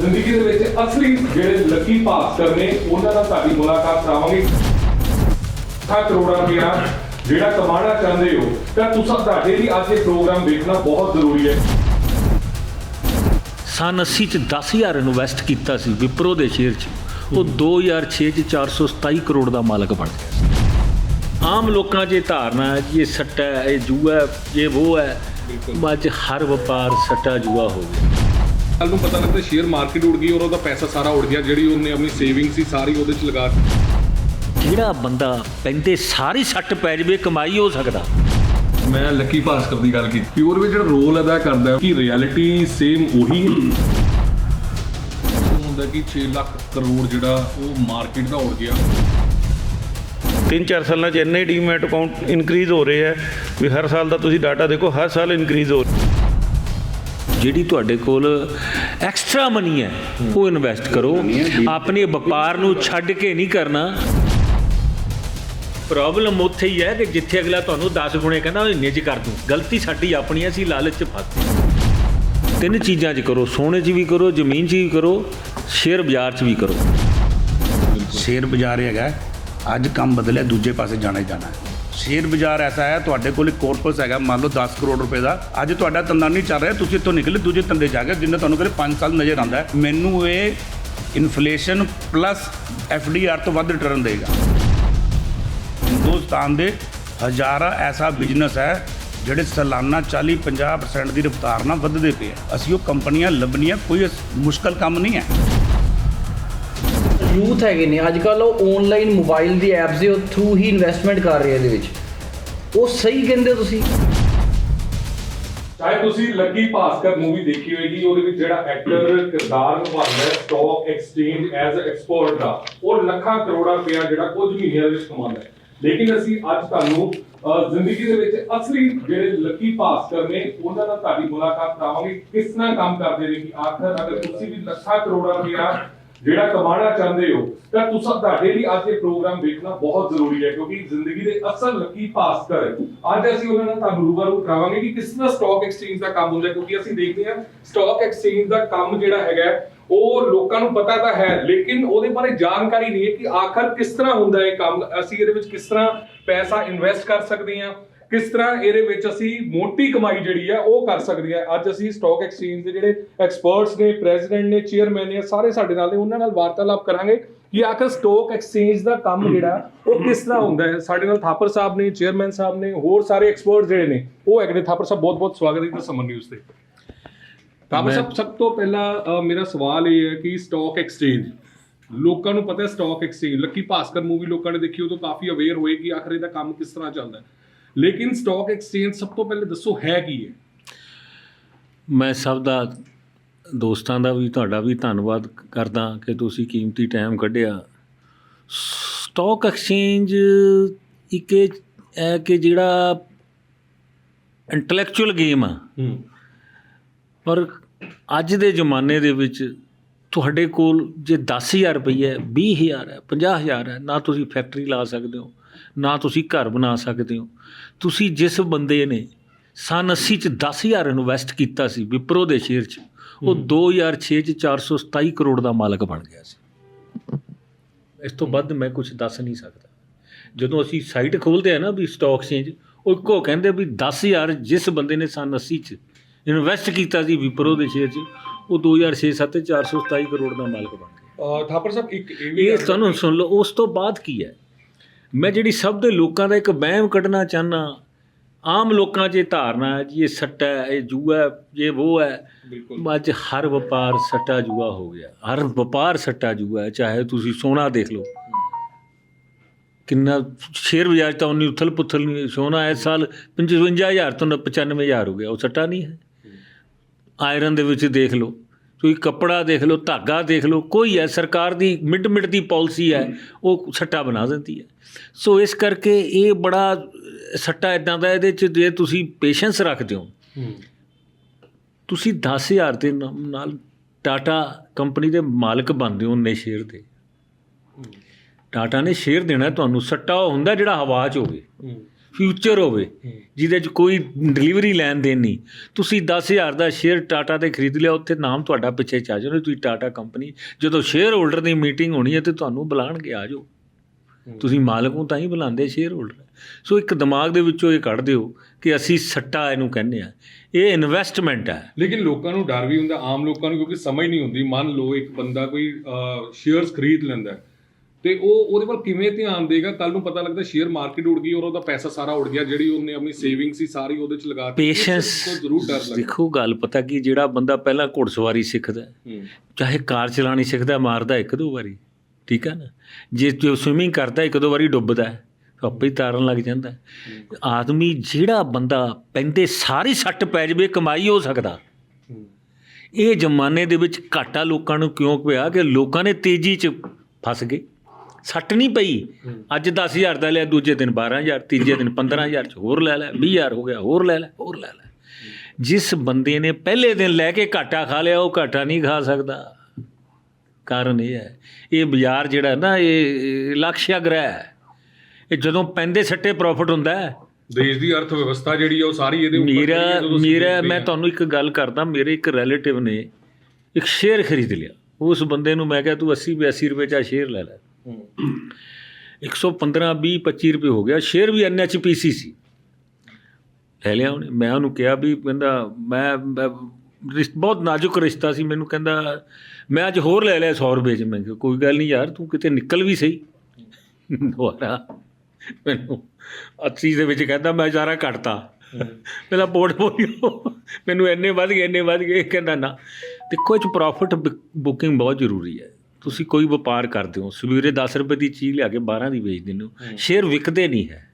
ਜ਼ਿੰਦਗੀ ਦੇ ਵਿੱਚ ਅਸਲੀ ਜਿਹੜੇ ਲੱਕੀ ਭਾਸਕਰ ਨੇ ਉਹਨਾਂ ਨਾਲ ਤੁਹਾਡੀ ਮੁਲਾਕਾਤ ਕਰਾਵਾਂਗੇ। ਲੱਖਾਂ ਕਰੋੜਾਂ ਰੁਪਇਆ ਜਿਹੜਾ ਕਮਾਉਣਾ ਚਾਹੁੰਦੇ ਹੋ ਤਾਂ ਤੁਸੀਂ ਤੁਹਾਡੇ ਲਈ ਅੱਜ ਇਹ ਪ੍ਰੋਗਰਾਮ ਦੇਖਣਾ ਬਹੁਤ ਜ਼ਰੂਰੀ ਹੈ। ਸਨ 80 ਚ 10000 ਇਨਵੈਸਟ ਕੀਤਾ ਸੀ ਵਿਪਰੋ ਦੇ ਸ਼ੇਅਰ 'ਚ। ਉਹ 2006 ਚ 427 ਕਰੋੜ ਦਾ ਮਾਲਕ ਬਣ ਗਿਆ ਆਮ ਲੋਕਾਂ 'ਚ ਇਹ ਧਾਰਨਾ ਹੈ ਕਿ ਇਹ ਸੱਟਾ ਹੈ ਇਹ ਜੂਆ ਹੈ ਇਹ ਉਹ ਹੈ। ਅੱਜ ਹਰ ਵਪਾਰ ਸੱਟਾ ਜੂਆ ਹੋ ਗਿਆ। ਕੱਲ ਨੂੰ ਪਤਾ ਲੱਗਦਾ ਸ਼ੇਅਰ ਮਾਰਕੀਟ ਉੜ ਗਈ ਔਰ ਉਹਦਾ ਪੈਸਾ ਸਾਰਾ ਉੜ ਗਿਆ ਜਿਹੜੀ ਉਹਨੇ ਆਪਣੀ ਸੇਵਿੰਗ ਸੀ ਸਾਰੀ ਉਹਦੇ ਚ ਲਗਾ ਦਿੱਤੀ। ਜਿਹੜਾ ਬੰਦਾ ਪੈਂਦੇ ਸਾਰੀ ਸੱਟ ਪੈ ਜਵੇ ਕਮਾਈ ਹੋ ਸਕਦਾ? ਮੈਂ ਲੱਕੀ ਭਾਸਕਰ ਦੀ ਗੱਲ ਕੀਤੀ। ਪਿਓਰ ਵਿੱਚ ਜਿਹੜਾ ਰੋਲ ਅਦਾ ਕਰਦਾ ਹੈ ਕਿ ਰਿਐਲਿਟੀ ਸੇਮ ਉਹੀ ਹੈ? ਹੁੰਦਾ ਕਿ 6 ਲੱਖ ਕਰੋੜ ਜਿਹੜਾ ਉਹ ਮਾਰਕੀਟ ਦਾ ਉੜ ਗਿਆ। ਤਿੰਨ ਚਾਰ ਸਾਲਾਂ 'ਚ ਇੰਨੇ ਡੀਮੈਟ ਅਕਾਊਂਟ ਇਨਕਰੀਜ਼ ਹੋ ਰਹੇ ਹੈ ਵੀ ਹਰ ਸਾਲ ਦਾ ਤੁਸੀਂ ਡਾਟਾ ਦੇਖੋ ਹਰ ਸਾਲ ਇਨਕਰੀਜ਼ ਹੋ ਜਿਹੜੀ ਤੁਹਾਡੇ ਕੋਲ ਐਕਸਟਰਾ ਮਨੀ ਹੈ ਉਹ ਇਨਵੈਸਟ ਕਰੋ। ਆਪਣੇ ਵਪਾਰ ਨੂੰ ਛੱਡ ਕੇ ਨਹੀਂ ਕਰਨਾ। ਪ੍ਰੋਬਲਮ ਉੱਥੇ ਹੀ ਹੈ ਕਿ ਜਿੱਥੇ ਅਗਲਾ ਤੁਹਾਨੂੰ 10 ਗੁਣੇ ਕਹਿੰਦਾ ਉਹ ਇੰਨੇ 'ਚ ਕਰ ਦੂੰ। ਗਲਤੀ ਸਾਡੀ ਆਪਣੀ ਅਸੀਂ ਲਾਲਚ 'ਚ ਫਸ ਤਿੰਨ ਚੀਜ਼ਾਂ 'ਚ ਕਰੋ ਸੋਨੇ 'ਚ ਵੀ ਕਰੋ ਜ਼ਮੀਨ 'ਚ ਵੀ ਕਰੋ ਸ਼ੇਅਰ ਬਾਜ਼ਾਰ 'ਚ ਵੀ ਕਰੋ। ਸ਼ੇਅਰ ਬਾਜ਼ਾਰ ਹੈਗਾ। ਅੱਜ ਕੰਮ ਬਦਲਿਆ ਦੂਜੇ ਪਾਸੇ ਜਾਣਾ ਹੀ ਜਾਣਾ ਹੈ। ਸ਼ੇਅਰ ਬਾਜ਼ਾਰ ਐਸਾ ਹੈ, ਤੁਹਾਡੇ ਕੋਲ ਇੱਕ ਕੋਰਪਸ ਹੈਗਾ, ਮੰਨ ਲਓ 10 ਕਰੋੜ ਰੁਪਏ ਦਾ। ਅੱਜ ਤੁਹਾਡਾ ਧੰਦਾ ਨਹੀਂ ਚੱਲ ਰਿਹਾ, ਤੁਸੀਂ ਇੱਥੋਂ ਨਿਕਲੇ, ਦੂਜੇ ਧੰਦੇ ਜਾ ਕੇ, ਜਿੰਨਾ ਤੁਹਾਨੂੰ ਕਹਿੰਦੇ 5 ਸਾਲ ਨਜ਼ਰ ਆਉਂਦਾ ਮੈਨੂੰ ਇਹ ਇਨਫਲੇਸ਼ਨ ਪਲੱਸ ਐਫਡੀਆਰ ਤੋਂ ਵੱਧ ਰਿਟਰਨ ਦੇਗਾ। ਹਿੰਦੁਸਤਾਨ ਦੇ ਹਜ਼ਾਰਾਂ ਐਸਾ ਬਿਜ਼ਨਸ ਹੈ, ਜਿਹੜੇ ਸਾਲਾਨਾ 40 50% ਦੀ ਰਫ਼ਤਾਰ ਨਾਲ ਵੱਧਦੇ ਪਏ ਅਸੀਂ ਉਹ ਕੰਪਨੀਆਂ ਲੱਭਣੀਆਂ, ਕੋਈ ਮੁਸ਼ਕਲ ਕੰਮ ਨਹੀਂ ਹੈ। ਯੂਥ ਹੈਗੇ ਨੇ ਅੱਜ ਕੱਲ ਉਹ ਆਨਲਾਈਨ ਮੋਬਾਈਲ ਦੀ ਐਪਸ ਦੇ ਥਰੂ ਹੀ ਇਨਵੈਸਟਮੈਂਟ ਕਰ ਰਹੇ ਆ ਇਹਦੇ ਵਿੱਚ। ਉਹ ਸਹੀ ਕਹਿੰਦੇ ਤੁਸੀਂ? ਚਾਹੇ ਤੁਸੀਂ ਲੱਕੀ ਭਾਸਕਰ ਮੂਵੀ ਦੇਖੀ ਹੋਏਗੀ, ਉਹਦੇ ਵਿੱਚ ਜਿਹੜਾ ਐਕਟਰ ਕਿਰਦਾਰ ਨਿਭਾਉਂਦਾ ਹੈ ਸਟਾਕ ਐਕਸਚੇਂਜ ਐਜ਼ ਅ ਦਾ, ਉਹ ਲੱਖਾਂ ਕਰੋੜਾਂ ਰੁਪਇਆ ਜਿਹੜਾ ਕੁਝ ਮਹੀਨਿਆਂ ਦੇ ਵਿੱਚ ਕਮਾਉਂਦਾ ਹੈ। ਲੇਕਿਨ ਅਸੀਂ ਅੱਜ ਤੁਹਾਨੂੰ ਜ਼ਿੰਦਗੀ ਦੇ ਵਿੱਚ ਅਸਲੀ ਜਿਹੜੇ ਲੱਕੀ ਭਾਸਕਰ ਨੇ, ਉਹਨਾਂ ਨਾਲ ਤੁਹਾਡੀ ਮੁਲਾਕਾਤ ਕਰਾਵਾਂਗੇ। ਕਿਸ ਤਰ੍ਹਾਂ ਕੰਮ ਕਰਦੇ ਨੇ ਕਿ ਆਖਰ ਅਗਰ ਤੁਸੀਂ ਵੀ ਲੱਖਾਂ ਕਰੋੜਾਂ ਰੁਪਇਆ ਜਿਹੜਾ ਕਮਾਉਣਾ ਚਾਹੁੰਦੇ ਹੋ, ਤਾਂ ਤੁਸੀਂ ਤੁਹਾਡੇ ਲਈ ਅੱਜ ਇਹ ਪ੍ਰੋਗਰਾਮ ਵੇਖਣਾ ਬਹੁਤ ਜ਼ਰੂਰੀ ਹੈ, ਕਿਉਂਕਿ ਜ਼ਿੰਦਗੀ ਦੇ ਅਸਲ ਲੱਕੀ ਭਾਸਕਰ ਅੱਜ ਅਸੀਂ ਉਹਨਾਂ ਨਾਲ ਤੁਹਾਨੂੰ ਰੂਬਰੂ ਕਰਾਵਾਂਗੇ ਕਿ ਕਿਸ ਤਰ੍ਹਾਂ ਸਟਾਕ ਐਕਸਚੇਂਜ ਦਾ ਕੰਮ ਹੁੰਦਾ ਕਿਉਂਕਿ ਅਸੀਂ ਦੇਖਦੇ ਹਾਂ ਸਟਾਕ ਐਕਸਚੇਂਜ ਦਾ ਕੰਮ ਜਿਹੜਾ ਹੈਗਾ ਉਹ ਲੋਕਾਂ ਨੂੰ ਪਤਾ ਤਾਂ ਹੈ, ਲੇਕਿਨ ਉਹਦੇ ਬਾਰੇ ਜਾਣਕਾਰੀ ਨਹੀਂ ਹੈ ਕਿ ਆਖਰ ਕਿਸ ਤਰ੍ਹਾਂ ਹੁੰਦਾ ਇਹ ਕੰਮ, ਅਸੀਂ ਇਹਦੇ ਵਿੱਚ ਕਿਸ ਤਰ੍ਹਾਂ ਪੈਸਾ ਇਨਵੈਸਟ ਕਰ ਸਕਦੇ ਹਾਂ। ਕਿਸ ਤਰ੍ਹਾਂ ਇਹਦੇ ਵਿੱਚ ਅਸੀਂ ਮੋਟੀ ਕਮਾਈ ਜਿਹੜੀ ਹੈ ਉਹ ਕਰ ਸਕਦੇ ਹਾਂ ਅੱਜ ਅਸੀਂ ਸਟਾਕ ਐਕਸਚੇਂਜ ਦੇ ਜਿਹੜੇ ਐਕਸਪਰਟਸ ਨੇ ਪ੍ਰੈਜ਼ੀਡੈਂਟ ਨੇ ਚੇਅਰਮੈਨ ਨੇ ਸਾਰੇ ਸਾਡੇ ਨਾਲ ਨੇ ਉਹਨਾਂ ਨਾਲ ਵਾਰਤਾਲਾਪ ਕਰਾਂਗੇ ਕਿ ਆਖਰ ਸਟਾਕ ਐਕਸਚੇਂਜ ਦਾ ਕੰਮ ਜਿਹੜਾ ਉਹ ਕਿਸ ਤਰ੍ਹਾਂ ਹੁੰਦਾ ਹੈ? ਸਾਡੇ ਨਾਲ ਥਾਪਰ ਸਾਹਿਬ ਨੇ ਚੇਅਰਮੈਨ ਸਾਹਿਬ ਨੇ ਹੋਰ ਸਾਰੇ ਐਕਸਪਰਟ ਜਿਹੜੇ ਨੇ ਉਹ ਹੈਗੇ ਨੇ। ਥਾਪਰ ਸਾਹਿਬ ਬਹੁਤ ਬਹੁਤ ਸਵਾਗਤ ਹੈ ਜੀ ਸਮਰ ਨਿਊਜ਼ ਤੇ। ਥਾਪਰ ਸਾਹਿਬ ਸਭ ਤੋਂ ਪਹਿਲਾਂ ਮੇਰਾ ਸਵਾਲ ਇਹ ਹੈ ਕਿ ਸਟਾਕ ਐਕਸਚੇਂਜ ਲੋਕਾਂ ਨੂੰ ਪਤਾ ਹੈ stock exchange Lucky Bhaskar movie ਲੋਕਾਂ ਨੇ ਦੇਖੀ ਉਹ ਤੋਂ ਕਾਫੀ ਅਵੇਅਰ ਹੋਏ ਕਿ ਆਖਰ ਇਹਦਾ ਕੰਮ ਕਿਸ ਤਰ੍ਹਾਂ ਚੱਲਦਾ ਹੈ। ਲੇਕਿਨ ਸਟਾਕ ਐਕਸਚੇਂਜ ਸਭ ਤੋਂ ਪਹਿਲੇ ਦੱਸੋ ਹੈ ਕੀ ਹੈ? ਮੈਂ ਸਭ ਦਾ ਦੋਸਤਾਂ ਦਾ ਵੀ ਤੁਹਾਡਾ ਵੀ ਧੰਨਵਾਦ ਕਰਦਾ ਕਿ ਤੁਸੀਂ ਕੀਮਤੀ ਟਾਈਮ ਕੱਢਿਆ। ਸਟਾਕ ਐਕਸਚੇਂਜ ਇੱਕ ਹੈ ਕਿ ਜਿਹੜਾ ਇੰਟੈਲੈਕਚੁਅਲ ਗੇਮ ਆ। ਹੂੰ। ਪਰ ਅੱਜ ਦੇ ਜ਼ਮਾਨੇ ਦੇ ਵਿੱਚ ਤੁਹਾਡੇ ਕੋਲ ਜੇ 10000 ਰੁਪਏ ਹੈ 20000 ਹੈ 50000 ਹੈ ਨਾ ਤੁਸੀਂ ਫੈਕਟਰੀ ਲਾ ਸਕਦੇ ਹੋ ਨਾ ਤੁਸੀਂ ਘਰ ਬਣਾ ਸਕਦੇ ਹੋ। ਤੁਸੀਂ ਜਿਸ ਬੰਦੇ ਨੇ ਸਨ 80 ਚ 10000 ਇਨਵੈਸਟ ਕੀਤਾ ਸੀ ਵਿਪਰੋ ਦੇ ਸ਼ੇਅਰ 'ਚ ਉਹ 2006 ਚ 427 ਕਰੋੜ ਦਾ ਮਾਲਕ ਬਣ ਗਿਆ ਸੀ। ਇਸ ਤੋਂ ਵੱਧ ਮੈਂ ਕੁਝ ਦੱਸ ਨਹੀਂ ਸਕਦਾ। ਜਦੋਂ ਅਸੀਂ ਸਾਈਟ ਖੋਲਦੇ ਆ ਨਾ ਵੀ ਸਟਾਕ ਐਕਸਚੇਂਜ ਉਹ ਇੱਕੋ ਕਹਿੰਦੇ ਵੀ 10000 ਜਿਸ ਬੰਦੇ ਨੇ ਸਨ 80 ਚ ਇਨਵੈਸਟ ਕੀਤਾ ਸੀ ਵਿਪਰੋ ਦੇ ਸ਼ੇਅਰ 'ਚ ਉਹ 2006 7 ਤੇ 427 ਕਰੋੜ ਦਾ ਮਾਲਕ ਬਣ ਗਿਆ। ਥਾਪਰ ਸਾਹਿਬ ਇੱਕ ਇਹ ਵੀ ਇਹ ਤੁਹਾਨੂੰ ਸੁਣ ਲਓ ਉਸ ਤੋਂ ਬਾਅਦ ਕੀ ਹੈ? ਮੈਂ ਜਿਹੜੀ ਸਭ ਦੇ ਲੋਕਾਂ ਦਾ ਇੱਕ ਵਹਿਮ ਕੱਢਣਾ ਚਾਹਨਾ ਆਮ ਲੋਕਾਂ 'ਚ ਇਹ ਧਾਰਨਾ ਹੈ ਜੀ ਇਹ ਸੱਟਾ ਹੈ ਇਹ ਜੂਆ ਹੈ ਇਹ ਉਹ ਹੈ। ਅੱਜ ਹਰ ਵਪਾਰ ਸੱਟਾ ਜੂਆ ਹੋ ਗਿਆ। ਹਰ ਵਪਾਰ ਸੱਟਾ ਜੂਆ ਹੈ ਚਾਹੇ ਤੁਸੀਂ ਸੋਨਾ ਦੇਖ ਲਓ। ਕਿੰਨਾ ਸ਼ੇਅਰ ਬਾਜ਼ਾਰ ਤਾਂ ਉਨੀ ਉਥਲ ਪੁਥਲ ਨਹੀਂ ਸੋਨਾ ਇਸ ਸਾਲ 55000 ਤੋਂ 95000 ਹੋ ਗਿਆ ਉਹ ਸੱਟਾ ਨਹੀਂ ਹੈ। ਆਇਰਨ ਦੇ ਵਿੱਚ ਦੇਖ ਲਓ। ਤੁਸੀਂ ਕੱਪੜਾ ਦੇਖ ਲਓ ਧਾਗਾ ਦੇਖ ਲਓ ਕੋਈ ਹੈ ਸਰਕਾਰ ਦੀ ਮਿਡ ਮਿਡ ਦੀ ਪਾਲਿਸੀ ਹੈ ਉਹ ਸੱਟਾ ਬਣਾ ਦਿੰਦੀ ਹੈ। ਸੋ ਇਸ ਕਰਕੇ ਇਹ ਬੜਾ ਸੱਟਾ ਇਦਾਂ ਦਾ ਇਹਦੇ ਚ ਜੇ ਤੁਸੀਂ ਪੇਸ਼ੈਂਸ ਰੱਖਦੇ ਹੋ ਤੁਸੀਂ 10000 ਦੇ ਨਾਲ ਟਾਟਾ ਕੰਪਨੀ ਦੇ ਮਾਲਕ ਬਣਦੇ ਹੋ ਨੇ ਸ਼ੇਅਰ ਦੇ। ਟਾਟਾ ਨੇ ਸ਼ੇਅਰ ਦੇਣਾ ਤੁਹਾਨੂੰ ਸੱਟਾ ਹੁੰਦਾ ਜਿਹੜਾ ਹਵਾ 'ਚ ਹੋਵੇ। ਫਿਊਚਰ ਹੋਵੇ ਜਿਹਦੇ 'ਚ ਕੋਈ ਡਿਲੀਵਰੀ ਲੈਣ ਦੇਣ ਨਹੀਂ। ਤੁਸੀਂ 10000 ਦਾ ਸ਼ੇਅਰ ਟਾਟਾ ਤੇ ਖਰੀਦ ਲਿਆ ਉੱਥੇ ਨਾਮ ਤੁਹਾਡਾ ਪਿੱਛੇ ਚਾ ਜਾਣਾ ਤੁਸੀਂ ਟਾਟਾ ਕੰਪਨੀ ਜਦੋਂ ਸ਼ੇਅਰ ਹੋਲਡਰ ਦੀ ਮੀਟਿੰਗ ਹੋਣੀ ਹੈ ਤੇ ਤੁਹਾਨੂੰ ਬੁਲਾਣਗੇ ਆ ਜਾਓ। ਤੁਸੀਂ ਮਾਲਕ ਨੂੰ ਤਾਂ ਹੀ ਬੁਲਾਉਂਦੇ ਸ਼ੇਅਰ ਹੋਲਡਰ। ਸੋ ਇੱਕ ਦਿਮਾਗ ਦੇ ਵਿੱਚੋਂ ਇਹ ਕੱਢ ਦਿਓ ਕਿ ਅਸੀਂ ਸੱਟਾ ਇਹਨੂੰ ਕਹਿੰਦੇ ਆ ਇਹ ਇਨਵੈਸਟਮੈਂਟ ਹੈ। ਲੇਕਿਨ ਲੋਕਾਂ ਨੂੰ ਡਰ ਵੀ ਹੁੰਦਾ ਆਮ ਲੋਕਾਂ ਨੂੰ ਕਿਉਂਕਿ ਸਮਝ ਨਹੀਂ ਹੁੰਦੀ ਮੰਨ ਲਓ ਇੱਕ ਬੰਦਾ ਕੋਈ ਸ਼ੇਅਰਸ ਖਰੀਦ ਲੈਂਦਾ ਹੈ, ਤੇ ਉਹ ਉਹਦੇ ਵੱਲ ਕਿਵੇਂ ਧਿਆਨ ਦੇਗਾ? ਕੱਲ ਨੂੰ ਪਤਾ ਲੱਗਦਾ ਸ਼ੇਅਰ ਮਾਰਕੀਟ ਉੜ ਗਈ ਔਰ ਉਹਦਾ ਪੈਸਾ ਸਾਰਾ ਉੜ ਗਿਆ ਜਿਹੜੀ ਉਹਨੇ ਆਪਣੀ ਸੇਵਿੰਗ ਸੀ ਸਾਰੀ ਉਹਦੇ ਚ ਲਗਾ ਦਿੱਤੀ ਪੇਸ਼ੈਂਸ ਤੋਂ ਜ਼ਰੂਰ ਡਰ ਲੱਗਦਾ। ਦੇਖੋ ਗੱਲ ਪਤਾ ਕੀ ਜਿਹੜਾ ਬੰਦਾ ਪਹਿਲਾਂ ਘੋੜਸਵਾਰੀ ਸਿੱਖਦਾ ਚਾਹੇ ਕਾਰ ਚਲਾਣੀ ਸਿੱਖਦਾ ਮਾਰਦਾ ਇੱਕ ਦੋ ਵਾਰੀ ਠੀਕ ਹੈ ਨਾ? ਜੇ ਜੋ ਸਵਿਮਿੰਗ ਕਰਦਾ ਇੱਕ ਦੋ ਵਾਰੀ ਡੁੱਬਦਾ ਤਾਂ ਆਪੇ ਹੀ ਤਾਰਨ ਲੱਗ ਜਾਂਦਾ। ਆਦਮੀ ਜਿਹੜਾ ਬੰਦਾ ਪੈਂਦੇ ਸਾਰੀ ਸੱਟ ਪੈ ਜਵੇ ਕਮਾਈ ਹੋ ਸਕਦਾ। ਇਹ ਜ਼ਮਾਨੇ ਦੇ ਵਿੱਚ ਘਾਟਾ ਲੋਕਾਂ ਨੂੰ ਕਿਉਂ ਪਿਆ ਕਿ ਲੋਕਾਂ ਨੇ ਤੇਜ਼ੀ 'ਚ ਫਸ ਗਏ? ਸੱਟ ਨਹੀਂ ਪਈ। ਅੱਜ 10000 ਦਾ ਲਿਆ ਦੂਜੇ ਦਿਨ 12000 ਤੀਜੇ ਦਿਨ 15000 ਚ ਹੋਰ ਲੈ ਲੈ 20000 ਹੋ ਗਿਆ ਹੋਰ ਲੈ ਲੈ ਹੋਰ ਲੈ ਲੈ। ਜਿਸ ਬੰਦੇ ਨੇ ਪਹਿਲੇ ਦਿਨ ਲੈ ਕੇ ਘਾਟਾ ਖਾ ਲਿਆ ਉਹ ਘਾਟਾ ਨਹੀਂ ਖਾ ਸਕਦਾ। ਕਾਰਨ ਇਹ ਹੈ ਇਹ ਬਾਜ਼ਾਰ ਜਿਹੜਾ ਨਾ ਇਹ ਲਕਸ਼ਯ ਗ੍ਰਹਿ ਹੈ। ਇਹ ਜਦੋਂ ਪੈਂਦੇ ਸੱਟੇ ਪ੍ਰੋਫਿਟ ਹੁੰਦਾ ਹੈ। ਦੇਸ਼ ਦੀ ਅਰਥ ਵਿਵਸਥਾ ਜਿਹੜੀ ਹੈ ਉਹ ਸਾਰੀ ਇਹਦੇ ਉੱਪਰ ਮੇਰਾ ਮੇਰਾ ਮੈਂ। ਤੁਹਾਨੂੰ ਇੱਕ ਗੱਲ ਕਰਦਾ ਮੇਰੇ ਇੱਕ ਰਿਲੇਟਿਵ ਨੇ ਇੱਕ ਸ਼ੇਅਰ ਖਰੀਦ ਲਿਆ। ਉਸ ਬੰਦੇ ਨੂੰ ਮੈਂ ਕਿਹਾ ਤੂੰ 80 82 ਰੁਪਏ ਦਾ ਸ਼ੇਅਰ ਲੈ ਲੈ। 115 20 25 ਰੁਪਏ ਹੋ ਗਿਆ। ਸ਼ੇਅਰ ਵੀ ਐਨਐਚਪੀਸੀ ਸੀ ਲੈ ਲਿਆ ਉਹਨੇ। ਮੈਂ ਉਹਨੂੰ ਕਿਹਾ ਵੀ ਕਹਿੰਦਾ, ਮੈਂ ਰਿਸ਼- ਬਹੁਤ ਨਾਜ਼ੁਕ ਰਿਸ਼ਤਾ ਸੀ। ਮੈਨੂੰ ਕਹਿੰਦਾ, ਮੈਂ ਅੱਜ ਹੋਰ ਲੈ ਲਿਆ 100 ਰੁਪਏ ਚ। ਮੈਂ ਕਿਹਾ, ਕੋਈ ਗੱਲ ਨਹੀਂ ਯਾਰ, ਤੂੰ ਕਿਤੇ ਨਿਕਲ ਵੀ ਸਹੀ। ਦੁਬਾਰਾ ਮੈਨੂੰ 80 ਦੇ ਵਿੱਚ ਕਹਿੰਦਾ, ਮੈਂ ਸਾਰਾ ਘਟਤਾ ਮੇਰਾ ਪੋਰਟਫੋਲੀਓ ਮੈਨੂੰ ਇੰਨੇ ਵੱਧ ਗਏ, ਇੰਨੇ ਵੱਧ ਗਏ। ਕਹਿੰਦਾ, ਨਾ। ਦੇਖੋ, ਇਹ ਚ ਪ੍ਰੋਫਿਟ ਬੁਕਿੰਗ ਬਹੁਤ ਜ਼ਰੂਰੀ ਹੈ। ਤੁਸੀਂ ਕੋਈ ਵਪਾਰ ਕਰਦੇ ਹੋ ਸਵੇਰੇ 10 ਰੁਪਏ ਦੀ ਚੀਜ਼ ਲਿਆ ਕੇ 12 ਦੀ ਵੇਚ ਦਿੰਦੇ ਹੋ ਸ਼ੇਅਰ ਵਿਕਦੇ ਨਹੀਂ ਹੈ।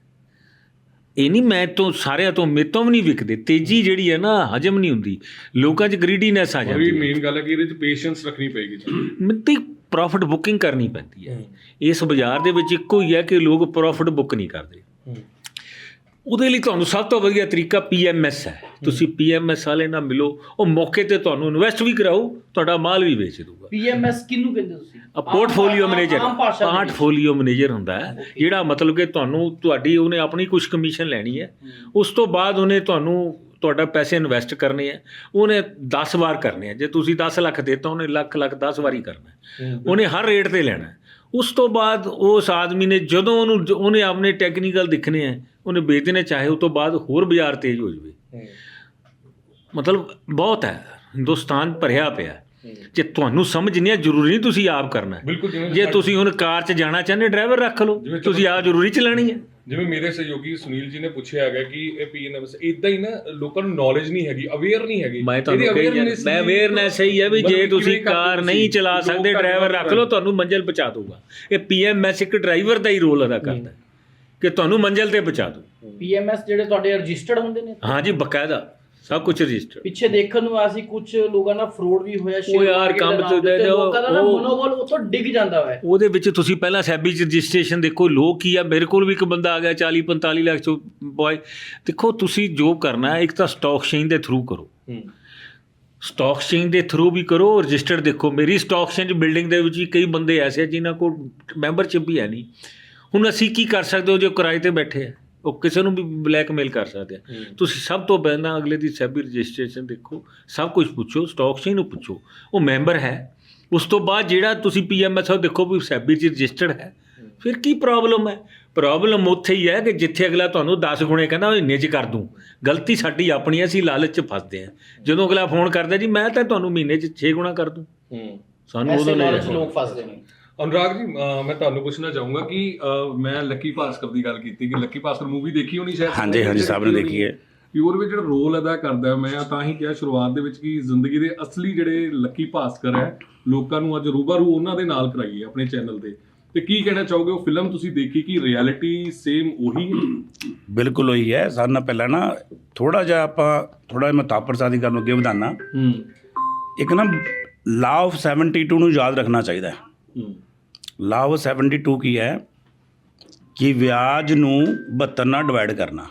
ਇਹ ਨਹੀਂ ਮੈਂ ਤੋਂ ਸਾਰਿਆਂ ਤੋਂ ਮੇਰੇ ਤੋਂ ਵੀ ਨਹੀਂ ਵਿਕਦੇ ਤੇਜ਼ੀ ਜਿਹੜੀ ਹੈ ਨਾ ਹਜਮ ਨਹੀਂ ਹੁੰਦੀ। ਲੋਕਾਂ 'ਚ ਗ੍ਰੀਡੀਨੈਸ ਆ ਜਾਂਦੀ ਹੈ। ਮੇਨ ਗੱਲ ਹੈ ਕਿ ਇਹਦੇ ਚ ਪੇਸ਼ੈਂਸ ਰੱਖਣੀ ਸਾਨੂੰ ਮਿੱਤੀ ਪ੍ਰੋਫਿਟ ਬੁਕਿੰਗ ਕਰਨੀ ਪੈਂਦੀ ਹੈ। ਇਸ ਬਾਜ਼ਾਰ ਦੇ ਵਿੱਚ ਇੱਕੋ ਹੀ ਹੈ ਕਿ ਲੋਕ ਪ੍ਰੋਫਿਟ ਬੁੱਕ ਨਹੀਂ ਕਰਦੇ। ਉਹਦੇ ਲਈ ਤੁਹਾਨੂੰ ਸਭ ਤੋਂ ਵਧੀਆ ਤਰੀਕਾ ਪੀਐਮਐਸ ਹੈ। ਤੁਸੀਂ ਪੀਐਮਐਸ ਵਾਲੇ ਨਾਲ ਮਿਲੋ ਉਹ ਮੌਕੇ ਤੇ ਤੁਹਾਨੂੰ ਇਨਵੈਸਟ ਵੀ ਕਰਾਊ ਤੁਹਾਡਾ ਮਾਲ ਵੀ ਵੇਚ ਦੂਗਾ ਪੀਐਮਐਸ ਕਿਹਨੂੰ ਕਹਿੰਦੇ ਤੁਸੀਂ? ਆ ਪੋਰਟਫੋਲੀਓ ਮੈਨੇਜਰ ਦੇ। ਪੋਰਟਫੋਲੀਓ ਮੈਨੇਜਰ ਹੁੰਦਾ ਹੈ ਜਿਹੜਾ ਮਤਲਬ ਕਿ ਤੁਹਾਨੂੰ ਤੁਹਾਡੀ ਉਹਨੇ ਆਪਣੀ ਕੁਝ ਕਮਿਸ਼ਨ ਲੈਣੀ ਹੈ। ਉਸ ਤੋਂ ਬਾਅਦ ਉਹਨੇ ਤੁਹਾਨੂੰ ਤੁਹਾਡਾ ਪੈਸੇ ਇਨਵੈਸਟ ਕਰਨੇ ਆ ਉਹਨੇ 10 ਵਾਰ ਕਰਨੇ ਆ ਜੇ ਤੁਸੀਂ 10 ਲੱਖ ਦੇਤਾ ਉਹਨੇ ਲੱਖ ਲੱਖ 10 ਵਾਰੀ ਕਰਨਾ। ਉਹਨੇ ਹਰ ਰੇਟ ਤੇ ਲੈਣਾ। ਉਸ ਤੋਂ ਬਾਅਦ ਉਸ ਆਦਮੀ ਨੇ ਜਦੋਂ ਉਹਨੂੰ ਉਹਨੇ ਆਪਣੇ ਟੈਕਨੀਕਲ ਦਿਖਣੇ ਆ ਉਹਨੇ ਵੇਚਣੇ ਚਾਹੇ ਉਸ ਤੋਂ ਬਾਅਦ ਹੋਰ ਬਾਜ਼ਾਰ ਤੇਜ਼ ਹੋ ਜਾਵੇ। ਮਤਲਬ ਬਹੁਤ ਹੈ ਹਿੰਦੁਸਤਾਨ ਭਰਿਆ ਪਿਆ। ਜੇ ਤੁਹਾਨੂੰ ਸਮਝ ਨਹੀਂ ਹੈ ਜ਼ਰੂਰੀ ਨਹੀਂ ਤੁਸੀਂ ਆਪ ਕਰਨਾ। ਜੇ ਤੁਸੀਂ ਹੁਣ ਕਾਰ 'ਚ ਜਾਣਾ ਚਾਹੁੰਦੇ ਡਰਾਈਵਰ ਰੱਖ ਲਓ। ਤੁਸੀਂ ਆਪ ਜ਼ਰੂਰੀ ਚਲਾਣੀ ਹੈ। ਜਿਵੇਂ ਮੇਰੇ ਸਹਿਯੋਗੀ ਸੁਨੀਲ ਜੀ ਨੇ ਪੁੱਛਿਆ ਹੈਗਾ ਕਿ ਇਹ ਪੀਐਨਐਸ ਇਦਾਂ ਹੀ ਨਾ ਲੋਕਾਂ ਨੂੰ ਨੌਲੇਜ ਨਹੀਂ ਹੈਗੀ ਅਵੇਅਰ ਨਹੀਂ ਹੈਗੀ। ਮੈਂ ਤੁਹਾਨੂੰ awareness ਮੈਂ ਅਵੇਅਰਨੈਸ ਹੀ ਹੈ ਵੀ ਜੇ ਤੁਸੀਂ ਕਾਰ? ਨਹੀਂ ਚਲਾ ਸਕਦੇ ਡਰਾਈਵਰ ਰੱਖ ਲਓ ਤੁਹਾਨੂੰ ਮੰਜ਼ਿਲ ਪਹੁੰਚਾ ਦਊਗਾ। ਇਹ ਪੀਐਮਐਸ ਇੱਕ ਡਰਾਈਵਰ ਦਾ ਹੀ ਰੋਲ ਅਦਾ ਕਰਦਾ। ਹੈ ਕਿ ਤੁਹਾਨੂੰ ਮੰਜ਼ਿਲ ਤੇ ਪਹੁੰਚਾ ਦੂ ਪੀਐਮਐਸ ਜਿਹੜੇ ਤੁਹਾਡੇ ਰਜਿਸਟਰਡ ਹੁੰਦੇ ਨੇ? ਹਾਂਜੀ ਬਕਾਇਦਾ ਸਭ ਕੁਝ ਰਜਿਸਟਰ ਪਿੱਛੇ ਦੇਖਣ ਨੂੰ ਆਇਆ ਸੀ ਕੁਝ ਲੋਕਾਂ ਨਾਲ ਫਰੋਡ ਵੀ ਹੋਇਆ share ਯਾਰ market ਦੇ ਕੰਮ ਤੇ ਦੇ ਲੋਕਾਂ ਦਾ ਉਹ- ਮਨੋਬਲ ਉੱਥੋਂ ਡਿੱਗ ਜਾਂਦਾ ਹੈ ਉਹਦੇ ਵਿੱਚ ਤੁਸੀਂ ਪਹਿਲਾਂ ਸੈਬੀ ਚ ਰਜਿਸਟ੍ਰੇਸ਼ਨ ਦੇਖੋ ਲੋਕ ਕੀ ਆ ਮੇਰੇ ਕੋਲ ਵੀ ਇੱਕ ਬੰਦਾ ਆ ਗਿਆ 40 45 ਲੱਖ ਚੋਂ ਬॉय ਦੇਖੋ ਤੁਸੀਂ ਜੋ ਕਰਨਾ ਹੈ ਇੱਕ ਤਾਂ ਸਟਾਕ ਐਕਸਚੇਂਜ ਦੇ ਥਰੂ ਕਰੋ। ਸਟਾਕ ਐਕਸਚੇਂਜ ਦੇ ਥਰੂ ਵੀ ਕਰੋ ਰਜਿਸਟਰਡ ਦੇਖੋ। ਮੇਰੀ ਸਟਾਕ ਐਕਸਚੇਂਜ ਬਿਲਡਿੰਗ ਦੇ ਵਿੱਚ ਵੀ ਕਈ ਬੰਦੇ ਐਸੇ ਆ ਜਿਨ੍ਹਾਂ ਕੋਲ ਮੈਂਬਰਸ਼ਿਪ ਵੀ ਹੈ ਨਹੀਂ। ਹੁਣ ਅਸੀਂ ਕੀ ਕਰ ਸਕਦੇ ਹੋ ਜੋ ਕਿਰਾਏ ਤੇ ਬੈਠੇ ਆ? ਉਹ ਕਿਸੇ ਨੂੰ ਵੀ ਬਲੈਕਮੇਲ ਕਰ ਸਕਦੇ ਆ। ਤੁਸੀਂ ਸਭ ਤੋਂ ਪਹਿਲਾਂ ਅਗਲੇ ਦੀ ਸੈਬੀ ਰਜਿਸਟ੍ਰੇਸ਼ਨ ਦੇਖੋ। ਸਭ ਕੁਝ ਪੁੱਛੋ ਸਟਾਕ ਐਕਸਚੇਂਜ ਨੂੰ ਪੁੱਛੋ। ਉਹ ਮੈਂਬਰ ਹੈ। ਉਸ ਤੋਂ ਬਾਅਦ ਜਿਹੜਾ ਤੁਸੀਂ ਪੀਐਮਐਸ ਉਹ ਦੇਖੋ ਵੀ ਸੈਬੀ ਚ ਰਜਿਸਟਰਡ ਹੈ। ਫਿਰ ਕੀ ਪ੍ਰੋਬਲਮ ਹੈ? ਪ੍ਰੋਬਲਮ ਉੱਥੇ ਹੀ ਹੈ ਕਿ ਜਿੱਥੇ ਅਗਲਾ ਤੁਹਾਨੂੰ 10 ਗੁਣੇ ਕਹਿੰਦਾ ਉਹ ਇੰਨੇ ਚ ਕਰ ਦੂੰ। ਗਲਤੀ ਸਾਡੀ ਆਪਣੀ ਹੈ, ਅਸੀਂ ਲਾਲਚ ਚ ਫਸਦੇ ਹਾਂ। ਜਦੋਂ ਅਗਲਾ ਫੋਨ ਕਰਦਾ ਜੀ ਮੈਂ ਤਾਂ ਤੁਹਾਨੂੰ ਮਹੀਨੇ ਚ 6 ਗੁਣਾ ਕਰ ਦੂੰ। ਹੂੰ। ਸਾਨੂੰ ਨਹੀਂ ਲਾਲਚ ਲੋਕ ਫਸਦੇ ਨੇ। ਅਨੁਰਾਗ ਜੀ ਮੈਂ ਤੁਹਾਨੂੰ ਪੁੱਛਣਾ ਚਾਹੂੰਗਾ ਕਿ ਮੈਂ ਲੱਕੀ ਭਾਸਕਰ ਦੀ ਗੱਲ ਕੀਤੀ ਕਿ ਲੱਕੀ ਭਾਸਕਰ ਮੂਵੀ ਦੇਖੀ ਹੋਣੀ ਸ਼ਾਇਦ? ਹਾਂਜੀ, ਹਾਂਜੀ, ਸਭ ਨੇ ਦੇਖੀ ਹੈ। ਕਿ ਉਹਦੇ ਵਿੱਚ ਜਿਹੜਾ ਰੋਲ ਅਦਾ ਕਰਦਾ ਮੈਂ ਤਾਂ ਹੀ ਕਿਹਾ ਸ਼ੁਰੂਆਤ ਦੇ ਵਿੱਚ ਕਿ ਜ਼ਿੰਦਗੀ ਦੇ ਅਸਲੀ ਜਿਹੜੇ ਲੱਕੀ ਭਾਸਕਰ ਹੈ ਲੋਕਾਂ ਨੂੰ ਅੱਜ ਰੂਬਰੂ ਉਹਨਾਂ ਦੇ ਨਾਲ ਕਰਾਈਏ ਆਪਣੇ ਚੈਨਲ ਤੇ। ਤੇ ਕੀ ਕਹਿਣਾ ਚਾਹੋਗੇ ਉਹ ਫਿਲਮ ਤੁਸੀਂ ਦੇਖੀ ਕਿ ਰਿਐਲਿਟੀ ਸੇਮ ਉਹੀ ਹੈ? ਬਿਲਕੁਲ ਉਹੀ ਹੈ। ਸਾਰਿਆਂ ਨਾਲ ਪਹਿਲਾਂ ਨਾ ਥੋੜਾ ਜਿਹਾ ਆਪਾਂ ਥੋੜਾ ਜਿਹਾ ਮੈਂ ਤਾਪਰਸਾ ਦੀ ਗੱਲ ਨੂੰ ਅੱਗੇ ਵਧਾਉਣਾ ਹੂੰ। ਇੱਕ ਨਾ ਲਾ ਆਫ 72 ਨੂੰ ਯਾਦ ਰੱਖਣਾ ਚਾਹੀਦਾ ਹੈ। ਹੂੰ ਲਾ ਆਫ 72 ਕੀ ਹੈ? ਕਿ ਵਿਆਜ ਨੂੰ 72 ਨਾਲ ਡਿਵਾਈਡ ਕਰਨਾ।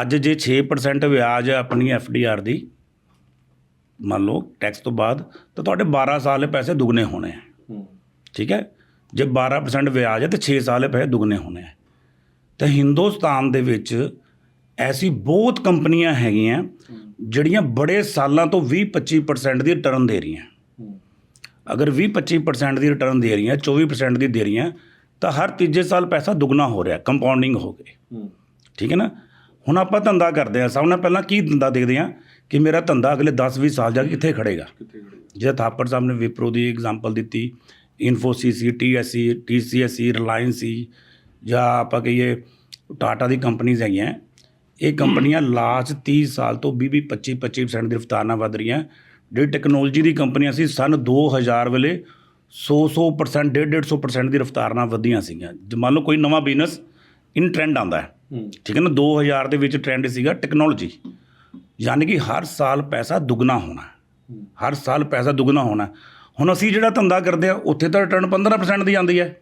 ਅੱਜ ਜੇ 6% ਵਿਆਜ ਹੈ ਆਪਣੀ ਆਰ ਦੀ ਮੰਨ ਲਓ ਟੈਕਸ ਤੋਂ ਬਾਅਦ ਤਾਂ ਤੁਹਾਡੇ 12 ਸਾਲ ਦੇ ਪੈਸੇ ਦੁੱਗਣੇ ਹੋਣੇ ਹੂੰ। ਠੀਕ ਹੈ? ਜੇ 12% ਵਿਆਜ ਹੈ ਤਾਂ 6 ਸਾਲ ਦੇ ਪੈਸੇ ਦੁੱਗਣੇ ਹੋਣੇ ਹੈ ਤੇ ਹਿੰਦੁਸਤਾਨ ਦੇ ਵਿੱਚ ਐਸੀ ਬਹੁਤ ਕੰਪਨੀਆਂ ਹੈਗੀਆਂ ਜਿਹੜੀਆਂ ਬੜੇ ਸਾਲਾਂ ਤੋਂ 20-25% ਦੀ ਰਿਟਰਨ ਦੇ ਰਹੀਆਂ। ਅਗਰ 20-25% ਦੀ ਰਿਟਰਨ ਦੇ ਰਹੀਆਂ 24% ਦੀ ਦੇ ਰਹੀਆਂ ਤਾਂ ਹਰ ਤੀਜੇ ਸਾਲ ਪੈਸਾ ਦੁੱਗਣਾ ਹੋ ਰਿਹਾ ਕੰਪਾਊਂਡਿੰਗ ਹੋ ਕੇ ਠੀਕ ਹੈ ਨਾ? ਹੁਣ ਆਪਾਂ ਧੰਦਾ ਕਰਦੇ ਆ ਸਭ ਨਾਲ ਪਹਿਲਾਂ ਕੀ ਧੰਦਾ ਦੇਖਦੇ ਆ ਕਿ ਮੇਰਾ ਧੰਦਾ ਅਗਲੇ 10-20 ਸਾਲ ਜਾ ਕੇ ਕਿੱਥੇ ਖੜੇਗਾ? ਜੇ ਥਾਪਰ ਸਾਹਿਬ ਨੇ ਵਿਪਰੋ ਦੀ ਐਗਜ਼ਾਮਪਲ ਦਿੱਤੀ ਇਨਫੋਸਿਸ ਸੀ ਟੀਐਸਸੀ ਟੀਸੀਐਸਸੀ ਰਿਲਾਇੰਸ ਸੀ ਜਾਂ ਆਪਾਂ ਕਹੀਏ ਟਾਟਾ ਦੀ ਕੰਪਨੀਆਂ ਹੈਗੀਆਂ। ਇਹ ਕੰਪਨੀਆਂ ਲਾਸਟ 30 ਸਾਲ ਤੋਂ 20 25 25% ਦੀ ਰਫ਼ਤਾਰ ਨਾਲ ਵਧ ਰਹੀਆਂ। ਜਿਹੜੀ ਟੈਕਨੋਲੋਜੀ ਦੀ ਕੰਪਨੀਆਂ ਸੀ ਸਨ 2000 ਵੇਲੇ 100-100% 150-150% ਦੀ ਰਫ਼ਤਾਰ ਨਾਲ ਵਧੀਆਂ ਸੀਗੀਆਂ। ਮੰਨ ਲਓ ਕੋਈ ਨਵਾਂ ਬਿਜ਼ਨਸ ਇਨ ਟ੍ਰੈਂਡ ਆਉਂਦਾ ਹੈ। ਠੀਕ ਹੈ ਨਾ 2000 ਦੇ ਵਿੱਚ ਟ੍ਰੈਂਡ ਸੀਗਾ ਟੈਕਨੋਲੋਜੀ ਯਾਨੀ ਕਿ ਹਰ ਸਾਲ ਪੈਸਾ ਦੁੱਗਣਾ ਹੋਣਾ ਹਰ ਸਾਲ ਪੈਸਾ ਦੁੱਗਣਾ ਹੋਣਾ ਹੁਣ ਅਸੀਂ ਜਿਹੜਾ ਧੰਦਾ ਕਰਦੇ ਆ ਉੱਥੇ ਤਾਂ ਰਿਟਰਨ 15% ਦੀ ਆਉਂਦੀ ਹੈ।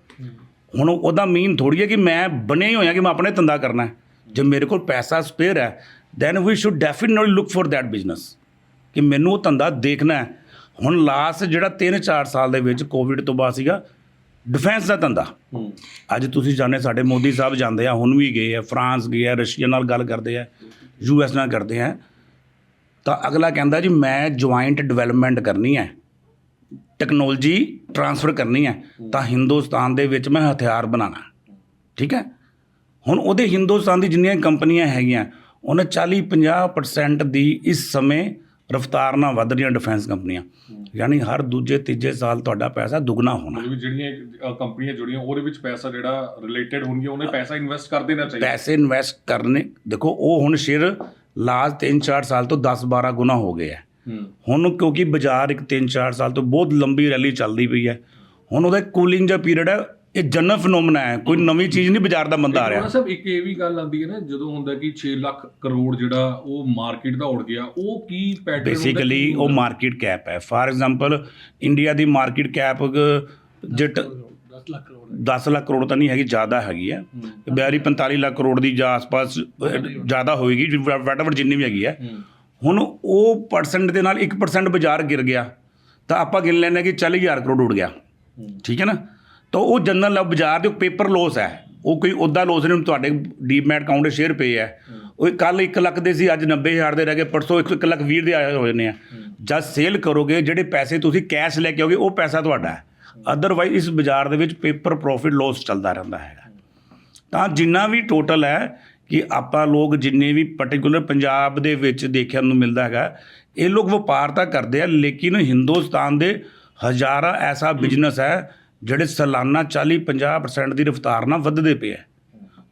ਹੁਣ ਉਹਦਾ ਮੀਨ ਥੋੜੀ ਹੈ ਕਿ ਮੈਂ ਬਣਿਆ ਹੀ ਹੋਇਆ ਕਿ ਮੈਂ ਆਪਣੇ ਧੰਦਾ ਕਰਨਾ ਹੈ। ਜੇ ਮੇਰੇ ਕੋਲ ਪੈਸਾ ਸਪੇਅਰ ਹੈ then we should definitely look for that business ਕਿ ਮੈਨੂੰ ਉਹ ਧੰਦਾ ਦੇਖਣਾ ਹੈ। ਹੁਣ ਲਾਸਟ ਜਿਹੜਾ 3-4 ਸਾਲ ਦੇ ਵਿੱਚ ਕੋਵਿਡ ਤੋਂ ਬਾਅਦ ਸੀਗਾ ਡਿਫੈਂਸ ਦਾ ਧੰਦਾ। ਅੱਜ ਤੁਸੀਂ ਜਾਣਦੇ ਸਾਡੇ ਮੋਦੀ ਸਾਹਿਬ ਜਾਂਦੇ ਆ ਹੁਣ ਵੀ ਗਏ ਆ ਫਰਾਂਸ ਗਏ ਆ ਰਸ਼ੀਆ ਨਾਲ ਗੱਲ ਕਰਦੇ ਆ ਯੂਐਸ ਨਾਲ ਕਰਦੇ ਆ। ਤਾਂ ਅਗਲਾ ਕਹਿੰਦਾ ਜੀ ਮੈਂ ਜੁਆਇੰਟ ਡਿਵੈਲਪਮੈਂਟ ਕਰਨੀ ਹੈ। ਟੈਕਨੋਲੋਜੀ ਟਰਾਂਸਫਰ ਕਰਨੀ ਹੈ। ਤਾਂ ਹਿੰਦੁਸਤਾਨ ਦੇ ਵਿੱਚ ਮੈਂ ਹਥਿਆਰ ਬਣਾਉਣਾ। ਠੀਕ ਹੈ? ਹੁਣ ਉਹਦੇ ਹਿੰਦੁਸਤਾਨ ਦੀ ਜਿੰਨੀਆਂ ਕੰਪਨੀਆਂ ਹੈਗੀਆਂ ਉਹਨੇ 40-50% ਦੀ ਇਸ ਸਮੇਂ ਰਫਤਾਰ ਨਾਲ ਵੱਧ ਰਹੀਆਂ ਡਿਫੈਂਸ ਕੰਪਨੀਆਂ। ਯਾਨੀ ਹਰ ਦੂਜੇ ਤੀਜੇ ਸਾਲ ਤੁਹਾਡਾ ਪੈਸਾ ਦੁੱਗਣਾ ਹੋਣਾ। ਮਤਲਬ ਜਿਹੜੀਆਂ ਕੰਪਨੀਆਂ ਜੁੜੀਆਂ ਉਹਦੇ ਵਿੱਚ ਪੈਸਾ ਜਿਹੜਾ ਰਿਲੇਟਡ ਹੋਣਗੀਆਂ ਉਹਨੇ ਪੈਸਾ ਇਨਵੈਸਟ ਕਰ ਦੇਣਾ ਚਾਹੀਦਾ। ਪੈਸੇ ਇਨਵੈਸਟ ਕਰਨੇ ਦੇਖੋ ਉਹ ਹੁਣ ਸ਼ੇਅਰ ਲਾਸਟ 3-4 ਸਾਲ ਤੋਂ 10-12 ਗੁਣਾ ਹੋ ਗਏ ਹੂੰ। ਹੁਣ ਕਿਉਂਕਿ ਬਾਜ਼ਾਰ ਇੱਕ 3-4 ਸਾਲ ਤੋਂ ਬਹੁਤ ਲੰਬੀ ਰੈਲੀ ਚੱਲਦੀ ਪਈ ਹੈ। ਹੁਣ ਉਹਦਾ ਕੂਲਿੰਗ ਦਾ ਪੀਰੀਅਡ ਹੈ ਇਹ ਜਨਰਲ ਫਨੋਮਨਾ ਹੈ ਕੋਈ ਨਵੀਂ ਚੀਜ਼ ਨਹੀਂ ਬਾਜ਼ਾਰ ਦਾ ਬੰਦਾ ਆ ਰਿਹਾ। ਸਭ ਇੱਕ ਇਹ ਵੀ ਗੱਲ ਆਉਂਦੀ ਹੈ ਨਾ ਜਦੋਂ ਹੁੰਦਾ ਕਿ 6 ਲੱਖ ਕਰੋੜ ਜਿਹੜਾ ਉਹ ਮਾਰਕੀਟ ਦਾ ਉੜ ਗਿਆ ਉਹ ਕੀ ਪੈਟਰਨ ਬੇਸਿਕਲੀ ਉਹ ਮਾਰਕੀਟ ਕੈਪ ਹੈ। ਫਾਰ ਐਗਜ਼ਾਮਪਲ ਇੰਡੀਆ ਦੀ ਮਾਰਕੀਟ ਕੈਪ ਜਿਟ 10 ਲੱਖ ਕਰੋੜ ਤਾਂ ਨਹੀਂ ਹੈਗੀ ਜ਼ਿਆਦਾ ਹੈਗੀ ਹੈ। ਬਿਆਰੀ 45 ਲੱਖ ਕਰੋੜ ਦੀ ਜਾਂ ਆਸ-ਪਾਸ ਜ਼ਿਆਦਾ ਹੋਏਗੀ ਵਟਐਵਰ ਜਿੰਨੀ ਵੀ ਹੈਗੀ ਹੈ। ਹੁਣ ਉਹ ਪਰਸੈਂਟ ਦੇ ਨਾਲ 1% ਬਾਜ਼ਾਰ ਗਿਰ ਗਿਆ ਤਾਂ ਆਪਾਂ ਗਿਣ ਲੈਂਦੇ ਹਾਂ ਕਿ 40000 ਕਰੋੜ ਉੱਡ ਗਿਆ। ਠੀਕ ਹੈ ਨਾ? ਤਾਂ ਉਹ ਜਨਰਲ ਬਾਜ਼ਾਰ ਦੇ ਪੇਪਰ ਲੋਸ ਹੈ। ਉਹ ਕੋਈ ਉਹਦਾ ਲੋਸ ਨਹੀਂ ਤੁਹਾਡੇ ਡੀਮੈਟ ਅਕਾਊਂਟ ਦੇ ਸ਼ੇਅਰ ਪਏ ਹੈ ਉਹ ਕੱਲ 1 ਲੱਖ ਦੇ ਸੀ ਅੱਜ 90000 ਦੇ ਰਹਿ ਗਏ ਪਰਸੋਂ 1 ਲੱਖ 20 ਦੇ ਆਏ ਹੋਏ ਨੇ ਆ। ਜਦ ਸੇਲ ਕਰੋਗੇ ਜਿਹੜੇ ਪੈਸੇ ਤੁਸੀਂ ਕੈਸ਼ ਲੈ ਕੇ ਆਓਗੇ ਉਹ ਪੈਸਾ ਤੁਹਾਡਾ ਹੈ। ਅਦਰਵਾਈਜ਼ ਇਸ ਬਾਜ਼ਾਰ ਦੇ ਵਿੱਚ ਪੇਪਰ ਪ੍ਰੋਫਿਟ ਲੋਸ ਚੱਲਦਾ ਰਹਿੰਦਾ ਹੈਗਾ। ਤਾਂ ਜਿੰਨਾ ਵੀ ਟੋਟਲ ਹੈ ਕਿ ਆਪਾਂ ਲੋਕ ਜਿੰਨੇ ਵੀ ਪਾਰਟਿਕੂਲਰ ਪੰਜਾਬ ਦੇ ਵਿੱਚ ਦੇਖਣ ਨੂੰ ਮਿਲਦਾ ਹੈਗਾ ਇਹ ਲੋਕ ਵਪਾਰ ਤਾਂ ਕਰਦੇ ਆ ਲੇਕਿਨ ਹਿੰਦੁਸਤਾਨ ਦੇ ਹਜ਼ਾਰਾਂ ਐਸਾ ਬਿਜ਼ਨਸ ਹੈ ਜਿਹੜੇ ਸਾਲਾਨਾ 40-50% ਦੀ ਰਫ਼ਤਾਰ ਨਾਲ ਵੱਧਦੇ ਪਏ ਹੈ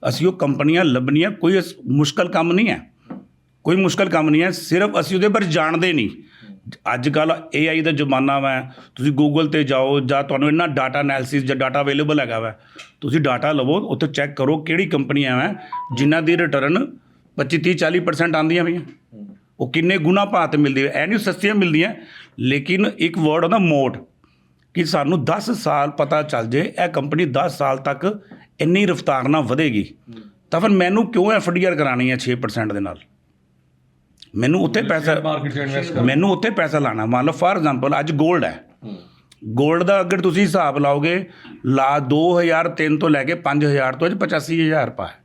ਅਸੀਂ ਉਹ ਕੰਪਨੀਆਂ ਲੱਭਣੀਆਂ ਕੋਈ ਇਸ- ਮੁਸ਼ਕਲ ਕੰਮ ਨਹੀਂ ਹੈ। ਕੋਈ ਮੁਸ਼ਕਲ ਕੰਮ ਨਹੀਂ ਹੈ, ਸਿਰਫ ਅਸੀਂ ਉਹਦੇ ਪਰ ਜਾਣਦੇ ਨਹੀਂ। ਅੱਜ ਕੱਲ AI ਦਾ ਜ਼ਮਾਨਾ ਵਾ, ਤੁਸੀਂ ਗੂਗਲ ਤੇ ਜਾਓ ਜਾਂ ਤੁਹਾਨੂੰ ਇੰਨਾ ਡਾਟਾ ਐਨਾਲਿਸਿਸ ਜਾਂ ਡਾਟਾ ਅਵੇਲੇਬਲ ਹੈਗਾ ਵਾ, ਤੁਸੀਂ ਡਾਟਾ ਲਵੋ, ਉੱਥੇ ਚੈੱਕ ਕਰੋ ਕਿਹੜੀ ਕੰਪਨੀਆਂ ਵਾ, ਜਿਨ੍ਹਾਂ ਦੀ ਰਿਟਰਨ 25 30 40% ਆਉਂਦੀਆਂ ਪਈਆਂ। ਉਹ ਕਿੰਨੇ ਗੁਣਾ ਭਾਅ ਤੇ ਮਿਲਦੀ ਹੈ ਐ ਨਹੀਂ ਸਸਤੀਆਂ ਮਿਲਦੀਆਂ, ਲੇਕਿਨ ਇੱਕ ਵਰਡ ਉਹਦਾ ਮੋਟ। ਕਿ ਸਾਨੂੰ 10 ਸਾਲ ਪਤਾ ਚੱਲ ਜੇ ਇਹ ਕੰਪਨੀ 10 ਸਾਲ ਤੱਕ ਇੰਨੀ ਰਫ਼ਤਾਰ ਨਾਲ ਵਧੇਗੀ। ਤਾਂ ਫਿਰ ਮੈਨੂੰ ਕਿਉਂ ਐਫਡੀਆਰ ਕਰਾਣੀ ਹੈ 6% ਦੇ ਨਾਲ? ਮੈਨੂੰ ਉੱਥੇ ਪੈਸਾ ਮੈਨੂੰ ਉੱਥੇ ਪੈਸਾ ਲਾਣਾ ਮੰਨ ਲਓ ਫਾਰ ਐਗਜ਼ਾਮਪਲ ਅੱਜ 골ਡ ਹੈ। 골ਡ ਦਾ ਅਗਰ ਤੁਸੀਂ ਹਿਸਾਬ ਲਾਓਗੇ ਲਾ 2003 ਤੋਂ ਲੈ ਕੇ 5000 ਤੋਂ ਅੱਜ 85000 ਰੁਪਏ ਹੈ।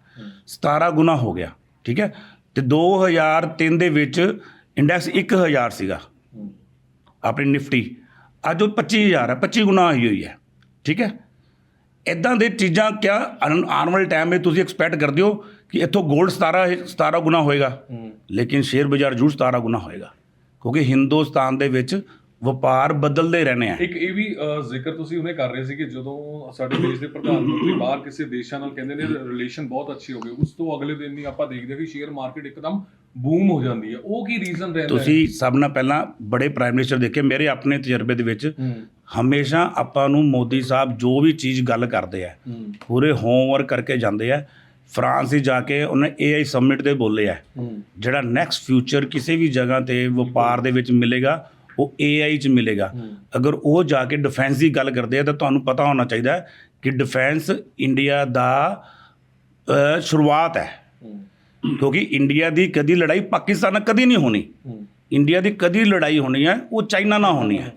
17 ਗੁਣਾ ਹੋ ਗਿਆ ਠੀਕ ਹੈ? ਤੇ 2003 ਦੇ ਵਿੱਚ ਇੰਡੈਕਸ 1000 ਸੀਗਾ। ਆਪਣੀ ਨਿਫਟੀ। ਅੱਜ ਉਹ 25000 ਹੈ 25 ਗੁਣਾ ਹੋਈ ਹੋਈ ਹੈ ਠੀਕ ਹੈ? ਇਦਾਂ ਦੇ ਚੀਜ਼ਾਂ ਕਿਆ ਆਉਣ ਵਾਲੇ ਟਾਈਮ ਵਿੱਚ ਤੁਸੀਂ ਐਕਸਪੈਕਟ ਕਰਦੇ ਹੋ ਕਿ ਇੱਥੋਂ 골ਡ 17 17 ਗੁਣਾ ਹੋਏਗਾ ਲੇਕਿਨ ਸ਼ੇਅਰ ਬਾਜ਼ਾਰ ਜੂੜ 17 ਗੁਣਾ ਹੋਏਗਾ ਕਿਉਂਕਿ ਹਿੰਦੁਸਤਾਨ ਦੇ ਵਿੱਚ ਵਪਾਰ ਬਦਲਦੇ ਰਹਿਣੇ ਆ। ਇੱਕ ਇਹ ਵੀ ਜ਼ਿਕਰ ਤੁਸੀਂ ਉਹਨੇ ਕਰ ਰਹੇ ਸੀ ਕਿ ਜਦੋਂ ਸਾਡੇ ਦੇਸ਼ ਦੇ ਪ੍ਰਧਾਨ ਮੰਤਰੀ ਬਾਹਰ ਕਿਸੇ ਦੇਸ਼ਾਂ ਨਾਲ ਕਹਿੰਦੇ ਨੇ ਰਿਲੇਸ਼ਨ ਬਹੁਤ ਅੱਛੇ ਹੋ ਗਏ ਉਸ ਤੋਂ ਅਗਲੇ ਦਿਨ ਹੀ ਆਪਾਂ ਦੇਖਦੇ ਹਾਂ ਕਿ ਸ਼ੇਅਰ ਮਾਰਕੀਟ ਇੱਕਦਮ ਬੂਮ ਹੋ ਜਾਂਦੀ ਹੈ। ਉਹ ਕੀ ਰੀਜ਼ਨ ਰਹਿੰਦਾ ਹੈ? ਤੁਸੀਂ ਸਭ ਨਾਲ ਪਹਿਲਾਂ ਬੜੇ ਪ੍ਰਾਈਮ ਮਿਨਿਸਟਰ ਦੇਖੇ ਮੇਰੇ ਆਪਣੇ ਤਜਰਬੇ ਦੇ ਵਿੱਚ ਹਮੇਸ਼ਾ ਆਪਾਂ ਨੂੰ ਮੋਦੀ ਸਾਹਿਬ ਜੋ ਵੀ ਚੀਜ਼ ਗੱਲ ਕਰਦੇ ਆ ਪੂਰੇ ਹੋਮਵਰਕ ਕਰਕੇ ਜਾਂਦੇ ਆ ਫਰਾਂਸ ਹੀ ਜਾ ਕੇ ਉਹਨੇ AI ਸਮਿਟ ਤੇ ਬੋਲੇ ਆ। ਜਿਹੜਾ ਨੈਕਸਟ ਫਿਊਚਰ ਕਿਸੇ ਵੀ ਜਗ੍ਹਾ ਤੇ ਵਪਾਰ ਦੇ ਵਿੱਚ ਮਿਲੇਗਾ ਉਹ AI ਚ ਮਿਲੇਗਾ। ਅਗਰ ਉਹ ਜਾ ਕੇ ਡਿਫੈਂਸ ਦੀ ਗੱਲ ਕਰਦੇ ਆ ਤਾਂ ਤੁਹਾਨੂੰ ਪਤਾ ਹੋਣਾ ਚਾਹੀਦਾ ਕਿ ਡਿਫੈਂਸ ਇੰਡੀਆ ਦਾ ਸ਼ੁਰੂਆਤ ਹੈ। ਕਿਉਂਕਿ ਇੰਡੀਆ ਦੀ ਕਦੀ ਲੜਾਈ ਪਾਕਿਸਤਾਨ ਨਾਲ ਕਦੀ ਨਹੀਂ ਹੋਣੀ। ਇੰਡੀਆ ਦੀ ਕਦੀ ਲੜਾਈ ਹੋਣੀ ਹੈ ਉਹ ਚਾਈਨਾ ਨਾਲ ਹੋਣੀ ਹੈ।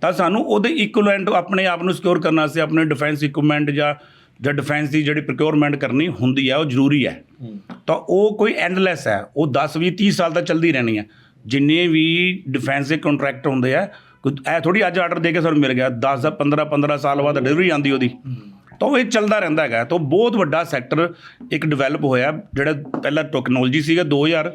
ਤਾਂ ਸਾਨੂੰ ਉਹਦੇ ਇਕੁਇਵਲੈਂਟ ਆਪਣੇ ਆਪ ਨੂੰ ਸਿਕਿਉਰ ਕਰਨ ਵਾਸਤੇ ਆਪਣੇ ਡਿਫੈਂਸ ਇਕਵਿਪਮੈਂਟ ਜਾਂ ਜਾਂ ਡਿਫੈਂਸ ਦੀ ਜਿਹੜੀ ਪ੍ਰੋਕਿਉਰਮੈਂਟ ਕਰਨੀ ਹੁੰਦੀ ਹੈ ਉਹ ਜ਼ਰੂਰੀ ਹੈ। ਤਾਂ ਉਹ ਕੋਈ ਐਂਡਲੈਸ ਹੈ ਉਹ 10 20 30 ਸਾਲ ਤੱਕ ਚੱਲਦੀ ਰਹਿਣੀ ਹੈ। ਜਿੰਨੇ ਵੀ ਡਿਫੈਂਸ ਦੇ ਕੰਟਰੈਕਟ ਹੁੰਦੇ ਆ ਕੋਈ ਐ ਥੋੜੀ ਅੱਜ ਆਰਡਰ ਦੇ ਕੇ ਸਾਨੂੰ ਮਿਲ ਗਿਆ 10 ਦਾ 15 15 ਸਾਲ ਬਾਅਦ ਡਿਲੀਵਰੀ ਆਂਦੀ ਉਹਦੀ। ਤਾਂ ਉਹ ਇਹ ਚੱਲਦਾ ਰਹਿੰਦਾ ਹੈਗਾ। ਤਾਂ ਬਹੁਤ ਵੱਡਾ ਸੈਕਟਰ ਇੱਕ ਡਿਵੈਲਪ ਹੋਇਆ ਜਿਹੜਾ ਪਹਿਲਾਂ ਟੈਕਨੋਲੋਜੀ ਸੀਗਾ 2000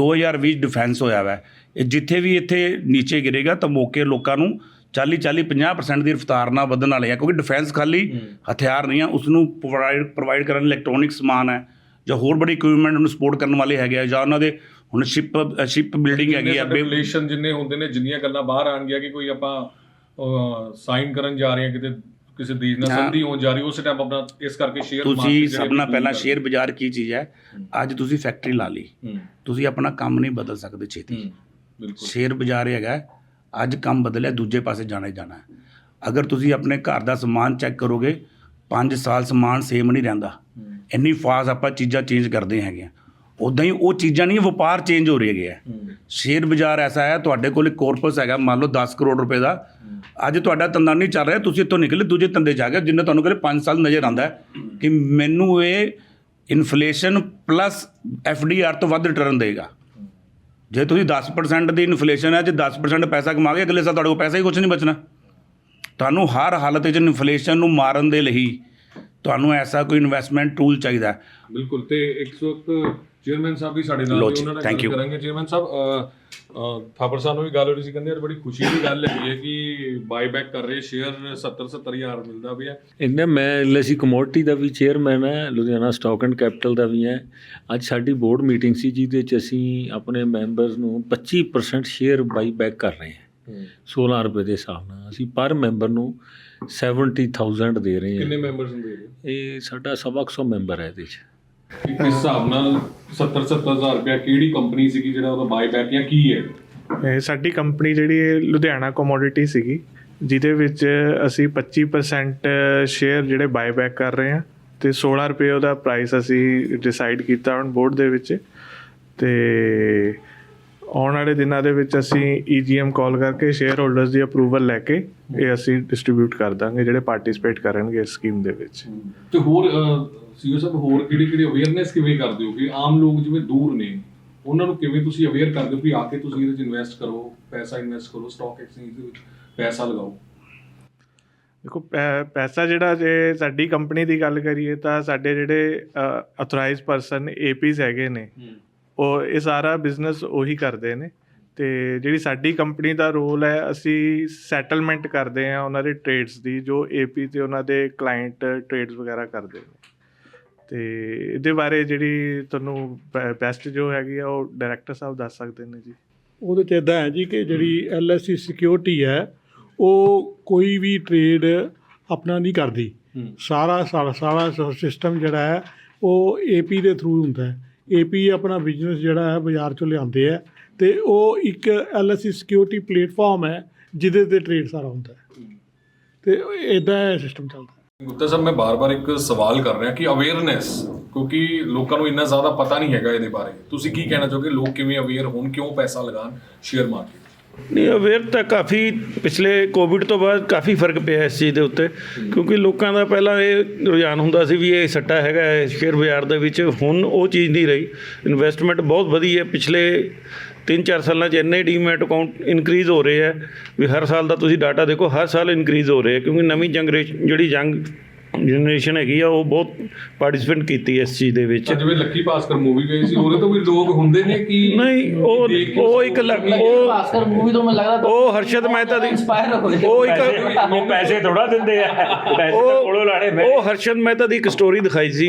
2020 ਡਿਫੈਂਸ ਹੋਇਆ ਵਾ। ਇਹ ਜਿੱਥੇ ਵੀ ਇੱਥੇ ਨੀਚੇ ਗਿਰੇਗਾ ਤਾਂ ਮੌਕੇ ਲੋਕਾਂ ਨੂੰ 40 40 50% ਦੀ ਰਫਤਾਰ ਨਾਲ ਵਧਣ ਵਾਲੇ ਆ ਕਿਉਂਕਿ ਡਿਫੈਂਸ ਖਾਲੀ ਹਥਿਆਰ ਨਹੀਂ ਆ ਉਸ ਨੂੰ ਪ੍ਰੋਵਾਈਡ ਪ੍ਰੋਵਾਈਡ ਕਰਨ ਇਲੈਕਟ੍ਰੋਨਿਕ ਸਮਾਨ ਹੈ ਜਾਂ ਹੋਰ ਬੜੀ ਇਕਵਿਪਮੈਂਟ ਨੂੰ ਸਪੋਰਟ ਕਰਨ ਵਾਲੇ ਹੈਗੇ ਆ ਜਾਂ ਉਹਨਾਂ ਦੇ ਹੁਣ ਸ਼ਿਪ ਸ਼ਿਪ ਬਿਲਡਿੰਗ ਹੈਗੀ ਆ ਰਿਲੇਸ਼ਨ ਜਿੰਨੇ ਹੁੰਦੇ ਨੇ ਜਿੰਨੀਆਂ ਗੱਲਾਂ ਬਾਹਰ ਆਣਗੀਆਂ ਕਿ ਕੋਈ ਆਪਾਂ ਸਾਈਨ ਕਰਨ ਜਾ ਰਹੇ ਹਾਂ ਕਿਤੇ ਕਿਸੇ ਦੇਸ਼ ਨਾਲ। ਸੰਧੀ ਹੋਣ ਜਾ ਰਹੀ ਉਸ ਟਾਈਮ ਆਪਣਾ ਇਸ ਕਰਕੇ ਸ਼ੇਅਰ ਤੁਸੀਂ ਸਭ ਨਾਲ ਪਹਿਲਾਂ ਸ਼ੇਅਰ ਬਾਜ਼ਾਰ ਕੀ ਚੀਜ਼ ਹੈ? ਅੱਜ ਤੁਸੀਂ ਫੈਕਟਰੀ ਲਾ ਲਈ। ਤੁਸੀਂ ਆਪਣਾ ਕੰਮ ਨਹੀਂ ਬਦਲ ਸਕਦੇ ਛੇਤੀ। ਬਿਲਕੁਲ। ਸ਼ੇਅਰ ਬਾਜ਼ਾਰ ਹੈਗਾ ਅੱਜ ਕੰਮ ਬਦਲਿਆ ਦੂਜੇ ਪਾਸੇ ਜਾਣਾ ਹੀ ਜਾਣਾ। ਅਗਰ ਤੁਸੀਂ ਆਪਣੇ ਘਰ ਦਾ ਸਮਾਨ ਚੈੱਕ ਕਰੋਗੇ 5 ਸਾਲ ਸਮਾਨ ਸੇਮ ਨਹੀਂ ਰਹਿੰਦਾ। ਇੰਨੀ ਫਾਸਟ ਆਪਾਂ ਚੀਜ਼ਾਂ ਚੇਂਜ ਕਰਦੇ ਹੈਗੇ ਆ ਉਦਾਂ ਹੀ ਉਹ ਚੀਜ਼ਾਂ ਨਹੀਂ ਵਪਾਰ ਚੇਂਜ ਹੋ ਰਹੀ ਹੈ। ਸ਼ੇਅਰ ਬਾਜ਼ਾਰ ਐਸਾ ਹੈ ਤੁਹਾਡੇ ਕੋਲ ਇੱਕ ਕੋਰਪਸ ਹੈਗਾ ਮੰਨ ਲਓ 10 ਕਰੋੜ ਰੁਪਏ ਦਾ। ਅੱਜ ਤੁਹਾਡਾ ਧੰਦਾ ਨਹੀਂ ਚੱਲ ਰਿਹਾ ਤੁਸੀਂ ਇੱਥੋਂ ਨਿਕਲੇ ਦੂਜੇ ਧੰਦੇ ਆ ਗਏ ਜਿੰਨੇ ਤੁਹਾਨੂੰ ਕੋਲੇ 5 ਸਾਲ ਨਜ਼ਰ ਆਉਂਦਾ ਕਿ ਮੈਨੂੰ ਇਹ ਇਨਫਲੇਸ਼ਨ ਪਲੱਸ ਆਰ ਤੋਂ ਵੱਧ ਰਿਟਰਨ ਦੇਗਾ। ਜੇ ਤੁਸੀਂ 10% ਦੀ ਇਨਫਲੇਸ਼ਨ ਹੈ ਜੇ 10% ਪੈਸਾ ਕਮਾ ਕੇ ਅਗਲੇ ਸਾਲ ਤੁਹਾਡੇ ਕੋਲ ਪੈਸਾ ਹੀ ਕੁਝ ਨਹੀਂ ਬਚਣਾ। ਤੁਹਾਨੂੰ ਹਰ ਹਾਲਤ ਵਿੱਚ ਇਨਫਲੇਸ਼ਨ ਨੂੰ ਮਾਰਨ ਦੇ ਲਈ ਤੁਹਾਨੂੰ ਐਸਾ ਕੋਈ ਇਨਵੈਸਟਮੈਂਟ ਟੂਲ ਚਾਹੀਦਾ? ਹੈ। ਬਿਲਕੁਲ ਤੇ ਇੱਕ ਵਕਤ ਚੇਅਰਮੈਨ ਸਾਹਿਬ ਵੀ ਸਾਡੇ ਨਾਲ ਲਓ ਜੀ, ਉਹਨਾਂ ਨਾਲ thank ਗੱਲ you. ਕਰਾਂਗੇ। ਚੇਅਰਮੈਨ ਸਾਹਿਬ ਅ, ਅ, ਥਾਪਰ ਸਾਹਿਬ ਨੂੰ ਵੀ ਗੱਲ ਹੋ ਰਹੀ ਸੀ ਕਹਿੰਦੇ ਯਾਰ ਬੜੀ ਖੁਸ਼ੀ ਦੀ ਗੱਲ ਹੈਗੀ ਹੈ ਕਿ ਬਾਈਬੈਕ ਕਰ ਰਹੇ ਸ਼ੇਅਰ 70 70000 ਮਿਲਦਾ ਪਿਆ। ਇਹਨੇ ਮੈਂ ਐਲਆਈਸੀ ਕਮੋਡਿਟੀ ਦਾ ਵੀ ਚੇਅਰਮੈਨ ਹੈ ਲੁਧਿਆਣਾ ਸਟਾਕ ਐਂਡ ਕੈਪੀਟਲ ਦਾ ਵੀ ਹੈ। ਅੱਜ ਸਾਡੀ ਬੋਰਡ ਮੀਟਿੰਗ ਸੀ ਜਿਹਦੇ ਵਿੱਚ ਅਸੀਂ ਆਪਣੇ ਮੈਂਬਰਸ ਨੂੰ 25% ਸ਼ੇਅਰ ਬਾਈ ਬੈਕ ਕਰ ਰਹੇ ਹਾਂ। 16 ਰੁਪਏ ਦੇ ਹਿਸਾਬ ਨਾਲ ਅਸੀਂ ਪਰ ਮੈਂਬਰ ਨੂੰ 70000 ਦੇ ਰਹੇ ਕਿੰਨੇ ਹਾਂ ਮੈਂਬਰਸ ਹੁੰਦੇ ਨੇ ਇਹ ਸਾਡਾ ਸਵਾ ਕੁ ਸੌ ਮੈਂਬਰ ਹੈ ਇਹਦੇ 'ਚ। ਕਿਸ ਹਿਸਾਬ ਨਾਲ 70 70000 ਰੁਪਇਆ ਕਿਹੜੀ ਕੰਪਨੀ ਸੀਗੀ ਜਿਹੜਾ ਉਹਦਾ ਬਾਈਬੈਕ ਜਾਂ ਕੀ ਹੈ? ਇਹ ਸਾਡੀ ਕੰਪਨੀ ਜਿਹੜੀ ਹੈ ਲੁਧਿਆਣਾ ਕਮੋਡਿਟੀ ਸੀਗੀ ਜਿਹਦੇ ਵਿੱਚ ਅਸੀਂ 25% ਸ਼ੇਅਰ ਜਿਹੜੇ ਬਾਈਬੈਕ ਕਰ ਰਹੇ ਹਾਂ ਤੇ 16 ਰੁਪਏ ਉਹਦਾ ਪ੍ਰਾਈਸ ਅਸੀਂ ਡਿਸਾਈਡ ਕੀਤਾ ਹੁਣ ਬੋਰਡ ਦੇ ਵਿੱਚ ਤੇ ਆਉਣ ਵਾਲੇ ਦਿਨਾਂ ਦੇ ਵਿੱਚ ਅਸੀਂ EGM ਕਾਲ ਕਰਕੇ ਸ਼ੇਅਰ ਹੋਲਡਰਸ ਦੀ ਅਪਰੂਵਲ ਲੈ ਕੇ ਇਹ ਅਸੀਂ ਡਿਸਟ੍ਰੀਬਿਊਟ ਕਰ ਦਾਂਗੇ ਜਿਹੜੇ ਪਾਰਟਿਸਿਪੇਟ ਕਰਨਗੇ ਇਸ ਸਕੀਮ ਦੇ ਵਿੱਚ। ਤੇ ਹੋਰ ਸੀਓ ਸਾਹਿਬ ਹੋਰ ਕਿਹੜੀ ਕਿਹੜੀ ਅਵੇਅਰਨੈਸ ਕਿਵੇਂ ਕਰਦੇ ਹੋ? ਕਿ ਆਮ ਲੋਕ ਜਿਵੇਂ ਦੂਰ ਨੇ ਉਹਨਾਂ ਨੂੰ ਕਿਵੇਂ ਤੁਸੀਂ ਅਵੇਅਰ ਕਰਦੇ ਹੋ ਕਿ ਆ ਕੇ ਤੁਸੀਂ ਇਹਦੇ ਵਿੱਚ ਇਨਵੈਸਟ ਕਰੋ ਪੈਸਾ ਇਨਵੈਸਟ ਕਰੋ ਸਟਾਕ ਐਕਸਚੇਂਜ ਦੇ ਵਿੱਚ ਪੈਸਾ ਲਗਾਓ? ਦੇਖੋ ਪੈਸਾ ਜਿਹੜਾ ਜੇ ਸਾਡੀ ਕੰਪਨੀ ਦੀ ਗੱਲ ਕਰੀਏ ਤਾਂ ਸਾਡੇ ਜਿਹੜੇ ਅਥੋਰਾਈਜ਼ਡ ਪਰਸਨ ਏਪੀਸ ਹੈਗੇ ਨੇ ਉਹ ਇਹ ਸਾਰਾ ਬਿਜ਼ਨਸ ਉਹੀ ਕਰਦੇ ਨੇ ਤੇ ਜਿਹੜੀ ਸਾਡੀ ਕੰਪਨੀ ਦਾ ਰੋਲ ਹੈ ਅਸੀਂ ਸੈਟਲਮੈਂਟ ਕਰਦੇ ਆ ਉਹਨਾਂ ਦੇ ਟ੍ਰੇਡਸ ਦੀ ਜੋ ਏਪੀ ਤੇ ਉਹਨਾਂ ਦੇ ਕਲਾਇੰਟ ਟ੍ਰੇਡਸ ਵਗੈਰਾ ਕਰਦੇ ਨੇ। ਤੇ ਇਹਦੇ ਬਾਰੇ ਜਿਹੜੀ ਤੁਹਾਨੂੰ ਬੈਸਟ ਜੋ ਹੈਗੀ ਆ ਉਹ ਡਾਇਰੈਕਟਰ ਸਾਹਿਬ ਦੱਸ ਸਕਦੇ ਨੇ ਜੀ। ਉਹਦੇ ਚ ਇਦਾਂ ਹੈ ਜੀ ਕਿ ਜਿਹੜੀ ਐਲਐਸਸੀ ਸਿਕਿਉਰਿਟੀ ਹੈ ਉਹ ਕੋਈ ਵੀ ਟ੍ਰੇਡ ਆਪਣਾ ਨਹੀਂ ਕਰਦੀ। ਸਾਰਾ ਸਾਰਾ ਸਾਰਾ ਸਿਸਟਮ ਜਿਹੜਾ ਹੈ ਉਹ ਏਪੀ ਦੇ ਥਰੂ ਹੁੰਦਾ ਹੈ। ਏਪੀ ਆਪਣਾ ਬਿਜ਼ਨਸ ਜਿਹੜਾ ਹੈ ਬਾਜ਼ਾਰ ਚੋਂ ਲਿਆਉਂਦੇ ਆ ਤੇ ਉਹ ਇੱਕ ਐਲਐਸਸੀ ਸਿਕਿਉਰਿਟੀ ਪਲੇਟਫਾਰਮ ਹੈ ਜਿਹਦੇ ਤੇ ਟ੍ਰੇਡ ਸਾਰਾ ਹੁੰਦਾ ਹੈ। ਤੇ ਇਦਾਂ ਇਹ ਸਿਸਟਮ ਚੱਲਦਾ ਹੈ। ਸਾਹਿਬ, ਮੈਂ ਬਾਰ-ਬਾਰ ਇੱਕ ਸਵਾਲ ਕਰ ਰਿਹਾ ਕਿ ਅਵੇਅਰਨੈਸ ਕਿਉਂਕਿ ਲੋਕਾਂ ਨੂੰ ਇੰਨਾ ਜ਼ਿਆਦਾ ਪਤਾ ਨਹੀਂ ਹੈਗਾ ਇਹਦੇ ਬਾਰੇ। ਤੁਸੀਂ ਕੀ ਕਹਿਣਾ ਚਾਹੋਗੇ? ਲੋਕ ਕਿਵੇਂ ਅਵੇਅਰ ਹੋਣ? ਕਿਉਂ ਪੈਸਾ ਲਗਾਉਣ? ਸ਼ੇਅਰ ਮਾਰਕੀਟ ਨਹੀਂ ਅਵੇਅਰ ਤਾਂ ਕਾਫੀ ਪਿਛਲੇ ਕੋਵਿਡ ਤੋਂ ਬਾਅਦ ਕਾਫੀ ਫ਼ਰਕ ਪਿਆ ਇਸ ਚੀਜ਼ ਦੇ ਉੱਤੇ। ਕਿਉਂਕਿ ਲੋਕਾਂ ਦਾ ਪਹਿਲਾਂ ਇਹ ਰੁਝਾਨ ਹੁੰਦਾ ਸੀ ਵੀ ਇਹ ਸੱਟਾ ਹੈਗਾ ਹੈ ਸ਼ੇਅਰ ਬਾਜ਼ਾਰ ਦੇ ਵਿੱਚ ਹੁਣ ਉਹ ਚੀਜ਼ ਨਹੀਂ ਰਹੀ। ਇਨਵੈਸਟਮੈਂਟ ਬਹੁਤ ਵਧੀ ਹੈ ਪਿਛਲੇ 3-4 ਸਾਲਾਂ 'ਚ ਇੰਨੇ ਡੀਮੈਟ ਅਕਾਊਂਟ ਇਨਕਰੀਜ਼ ਹੋ ਰਹੇ ਹੈ ਵੀ ਹਰ ਸਾਲ ਦਾ ਤੁਸੀਂ ਡਾਟਾ ਦੇਖੋ, ਹਰ ਸਾਲ ਇਨਕਰੀਜ਼ ਹੋ ਰਹੇ ਹੈ ਕਿਉਂਕਿ ਨਵੀਂ ਜਨਰੇਸ਼ਨ ਜਿਹੜੀ ਯੰਗ ਜਨਰੇਸ਼ਨ ਹੈਗੀ ਆ ਉਹ ਬਹੁਤ ਪਾਰਟਿਸਿਪੇਟ ਕੀਤੀ ਇਸ ਚੀਜ਼ ਦੇ ਵਿੱਚ। ਜਿਵੇਂ ਲੱਕੀ ਭਾਸਕਰ ਮੂਵੀ ਗਈ ਸੀ ਉਹਦੇ ਤੋਂ ਵੀ ਲੋਕ ਹੁੰਦੇ ਨੇ ਕਿ ਨਹੀਂ ਉਹ ਉਹ ਇੱਕ ਉਹ ਭਾਸਕਰ ਮੂਵੀ ਤੋਂ ਮੈਨੂੰ ਲੱਗਦਾ ਉਹ ਹਰਸ਼ਦ ਮਹਿਤਾ ਦੀ ਉਹ ਇੱਕ ਉਹ ਪੈਸੇ ਥੋੜਾ ਦਿੰਦੇ ਆ। ਪੈਸੇ ਉਹ ਉਹ ਹਰਸ਼ਦ ਮਹਿਤਾ ਦੀ ਇੱਕ ਸਟੋਰੀ ਦਿਖਾਈ ਸੀ।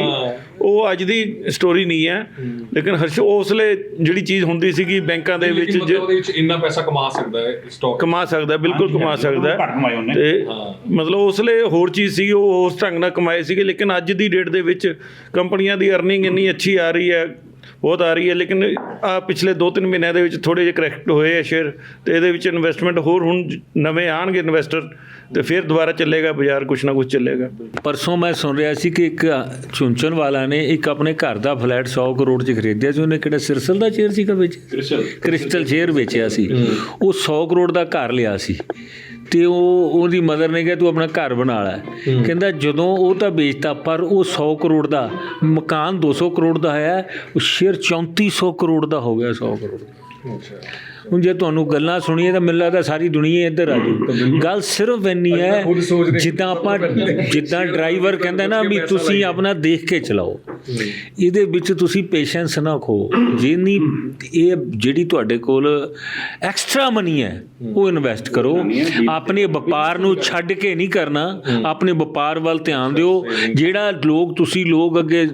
ਉਹ ਅੱਜ ਦੀ ਸਟੋਰੀ ਨਹੀਂ ਹੈ। ਲੇਕਿਨ ਹਰਸ਼ ਉਸਲੇ ਜਿਹੜੀ ਚੀਜ਼ ਹੁੰਦੀ ਸੀਗੀ ਬੈਂਕਾਂ ਦੇ ਵਿੱਚ ਲੇਕਿਨ ਜ- ਮਤਲਬ ਉਹਦੇ ਵਿੱਚ ਇੰਨਾ ਪੈਸਾ ਕਮਾ ਸਕਦਾ ਹੈ ਸਟਾਕ ਕਮਾ ਸਕਦਾ ਬਿਲਕੁਲ ਕਮਾ ਸਕਦਾ। ਤੇ ਮਤਲਬ ਉਸਲੇ ਹੋਰ ਚੀਜ਼ ਸੀ ਉਹ ਉਸ ਢੰਗ ਨਾਲ ਕਮਾਏ ਸੀਗੇ ਲੇਕਿਨ ਅੱਜ ਦੀ ਡੇਟ ਦੇ ਵਿੱਚ ਕੰਪਨੀਆਂ ਦੀ ਅਰਨਿੰਗ ਇੰਨੀ ਅੱਛੀ ਆ ਰਹੀ ਹੈ ਬਹੁਤ ਆ ਰਹੀ ਹੈ ਲੇਕਿਨ ਆ ਪਿਛਲੇ 2-3 ਮਹੀਨਿਆਂ ਦੇ ਵਿੱਚ ਥੋੜੇ ਜਿਹੇ ਕਰੈਕਟ ਹੋਏ ਆ ਸ਼ੇਅਰ ਤੇ ਇਹਦੇ ਵਿੱਚ ਇਨਵੈਸਟਮੈਂਟ ਹੋਰ ਹੁਣ ਨਵੇਂ ਆਣਗੇ ਇਨਵੈਸਟਰ ਤੇ ਫਿਰ ਦੁਬਾਰਾ ਚੱਲੇਗਾ ਬਾਜ਼ਾਰ ਕੁਛ ਨਾ ਕੁਛ ਚੱਲੇਗਾ। ਪਰਸੋਂ ਮੈਂ ਸੁਣ ਰਿਹਾ ਸੀ ਕਿ ਇੱਕ ਚੁੰਚਨ ਵਾਲਾ ਨੇ ਇੱਕ ਆਪਣੇ ਘਰ ਦਾ ਫਲੈਟ 100 ਕਰੋੜ 'ਚ ਖਰੀਦਿਆ ਸੀ ਉਹਨੇ ਕਿਹੜਾ ਸਿਰਸਲ ਦਾ ਸ਼ੇਅਰ ਸੀਗਾ ਵਿੱਚ? ਕ੍ਰਿਸਟਲ। ਕ੍ਰਿਸਟਲ ਸ਼ੇਅਰ ਵੇਚਿਆ ਸੀ। ਉਹ 100 ਕਰੋੜ ਦਾ ਘਰ ਲਿਆ ਸੀ। ਤੇ ਉਹ ਉਹਦੀ ਮਦਰ ਨੇ ਕਿਹਾ ਤੂੰ ਆਪਣਾ ਘਰ ਬਣਾ ਲੈ। ਕਹਿੰਦਾ ਜਦੋਂ ਉਹ ਤਾਂ ਵੇਚਤਾ ਪਰ ਉਹ 100 ਕਰੋੜ ਦਾ ਮਕਾਨ 200 ਕਰੋੜ ਦਾ ਹੈ ਉਹ ਸ਼ੇਅਰ 3400 ਕਰੋੜ ਦਾ ਹੋ ਗਿਆ 100 ਕਰੋੜ। ਹੁਣ ਜੇ ਤੁਹਾਨੂੰ ਗੱਲਾਂ ਸੁਣੀਏ ਤਾਂ ਮੈਨੂੰ ਲੱਗਦਾ ਸਾਰੀ ਦੁਨੀਆ ਇੱਧਰ ਆ ਜੂ। ਗੱਲ ਸਿਰਫ ਇੰਨੀ ਹੈ ਜਿੱਦਾਂ ਆਪਾਂ ਜਿੱਦਾਂ ਡਰਾਈਵਰ ਕਹਿੰਦਾ ਨਾ ਵੀ ਤੁਸੀਂ ਆਪਣਾ ਦੇਖ ਕੇ ਚਲਾਓ। ਇਹਦੇ ਵਿੱਚ ਤੁਸੀਂ ਪੇਸ਼ੈਂਸ ਨਾ ਖੋ। ਜਿੰਨੀ ਇਹ ਜਿਹੜੀ ਤੁਹਾਡੇ ਕੋਲ ਐਕਸਟਰਾ ਮਨੀ ਹੈ ਉਹ ਇਨਵੈਸਟ ਕਰੋ। ਆਪਣੇ ਵਪਾਰ ਨੂੰ ਛੱਡ ਕੇ ਨਹੀਂ ਕਰਨਾ। ਆਪਣੇ ਵਪਾਰ ਵੱਲ ਧਿਆਨ ਦਿਓ। ਜਿਹੜਾ ਲੋਕ ਤੁਸੀਂ ਲੋਕ ਅੱਗੇ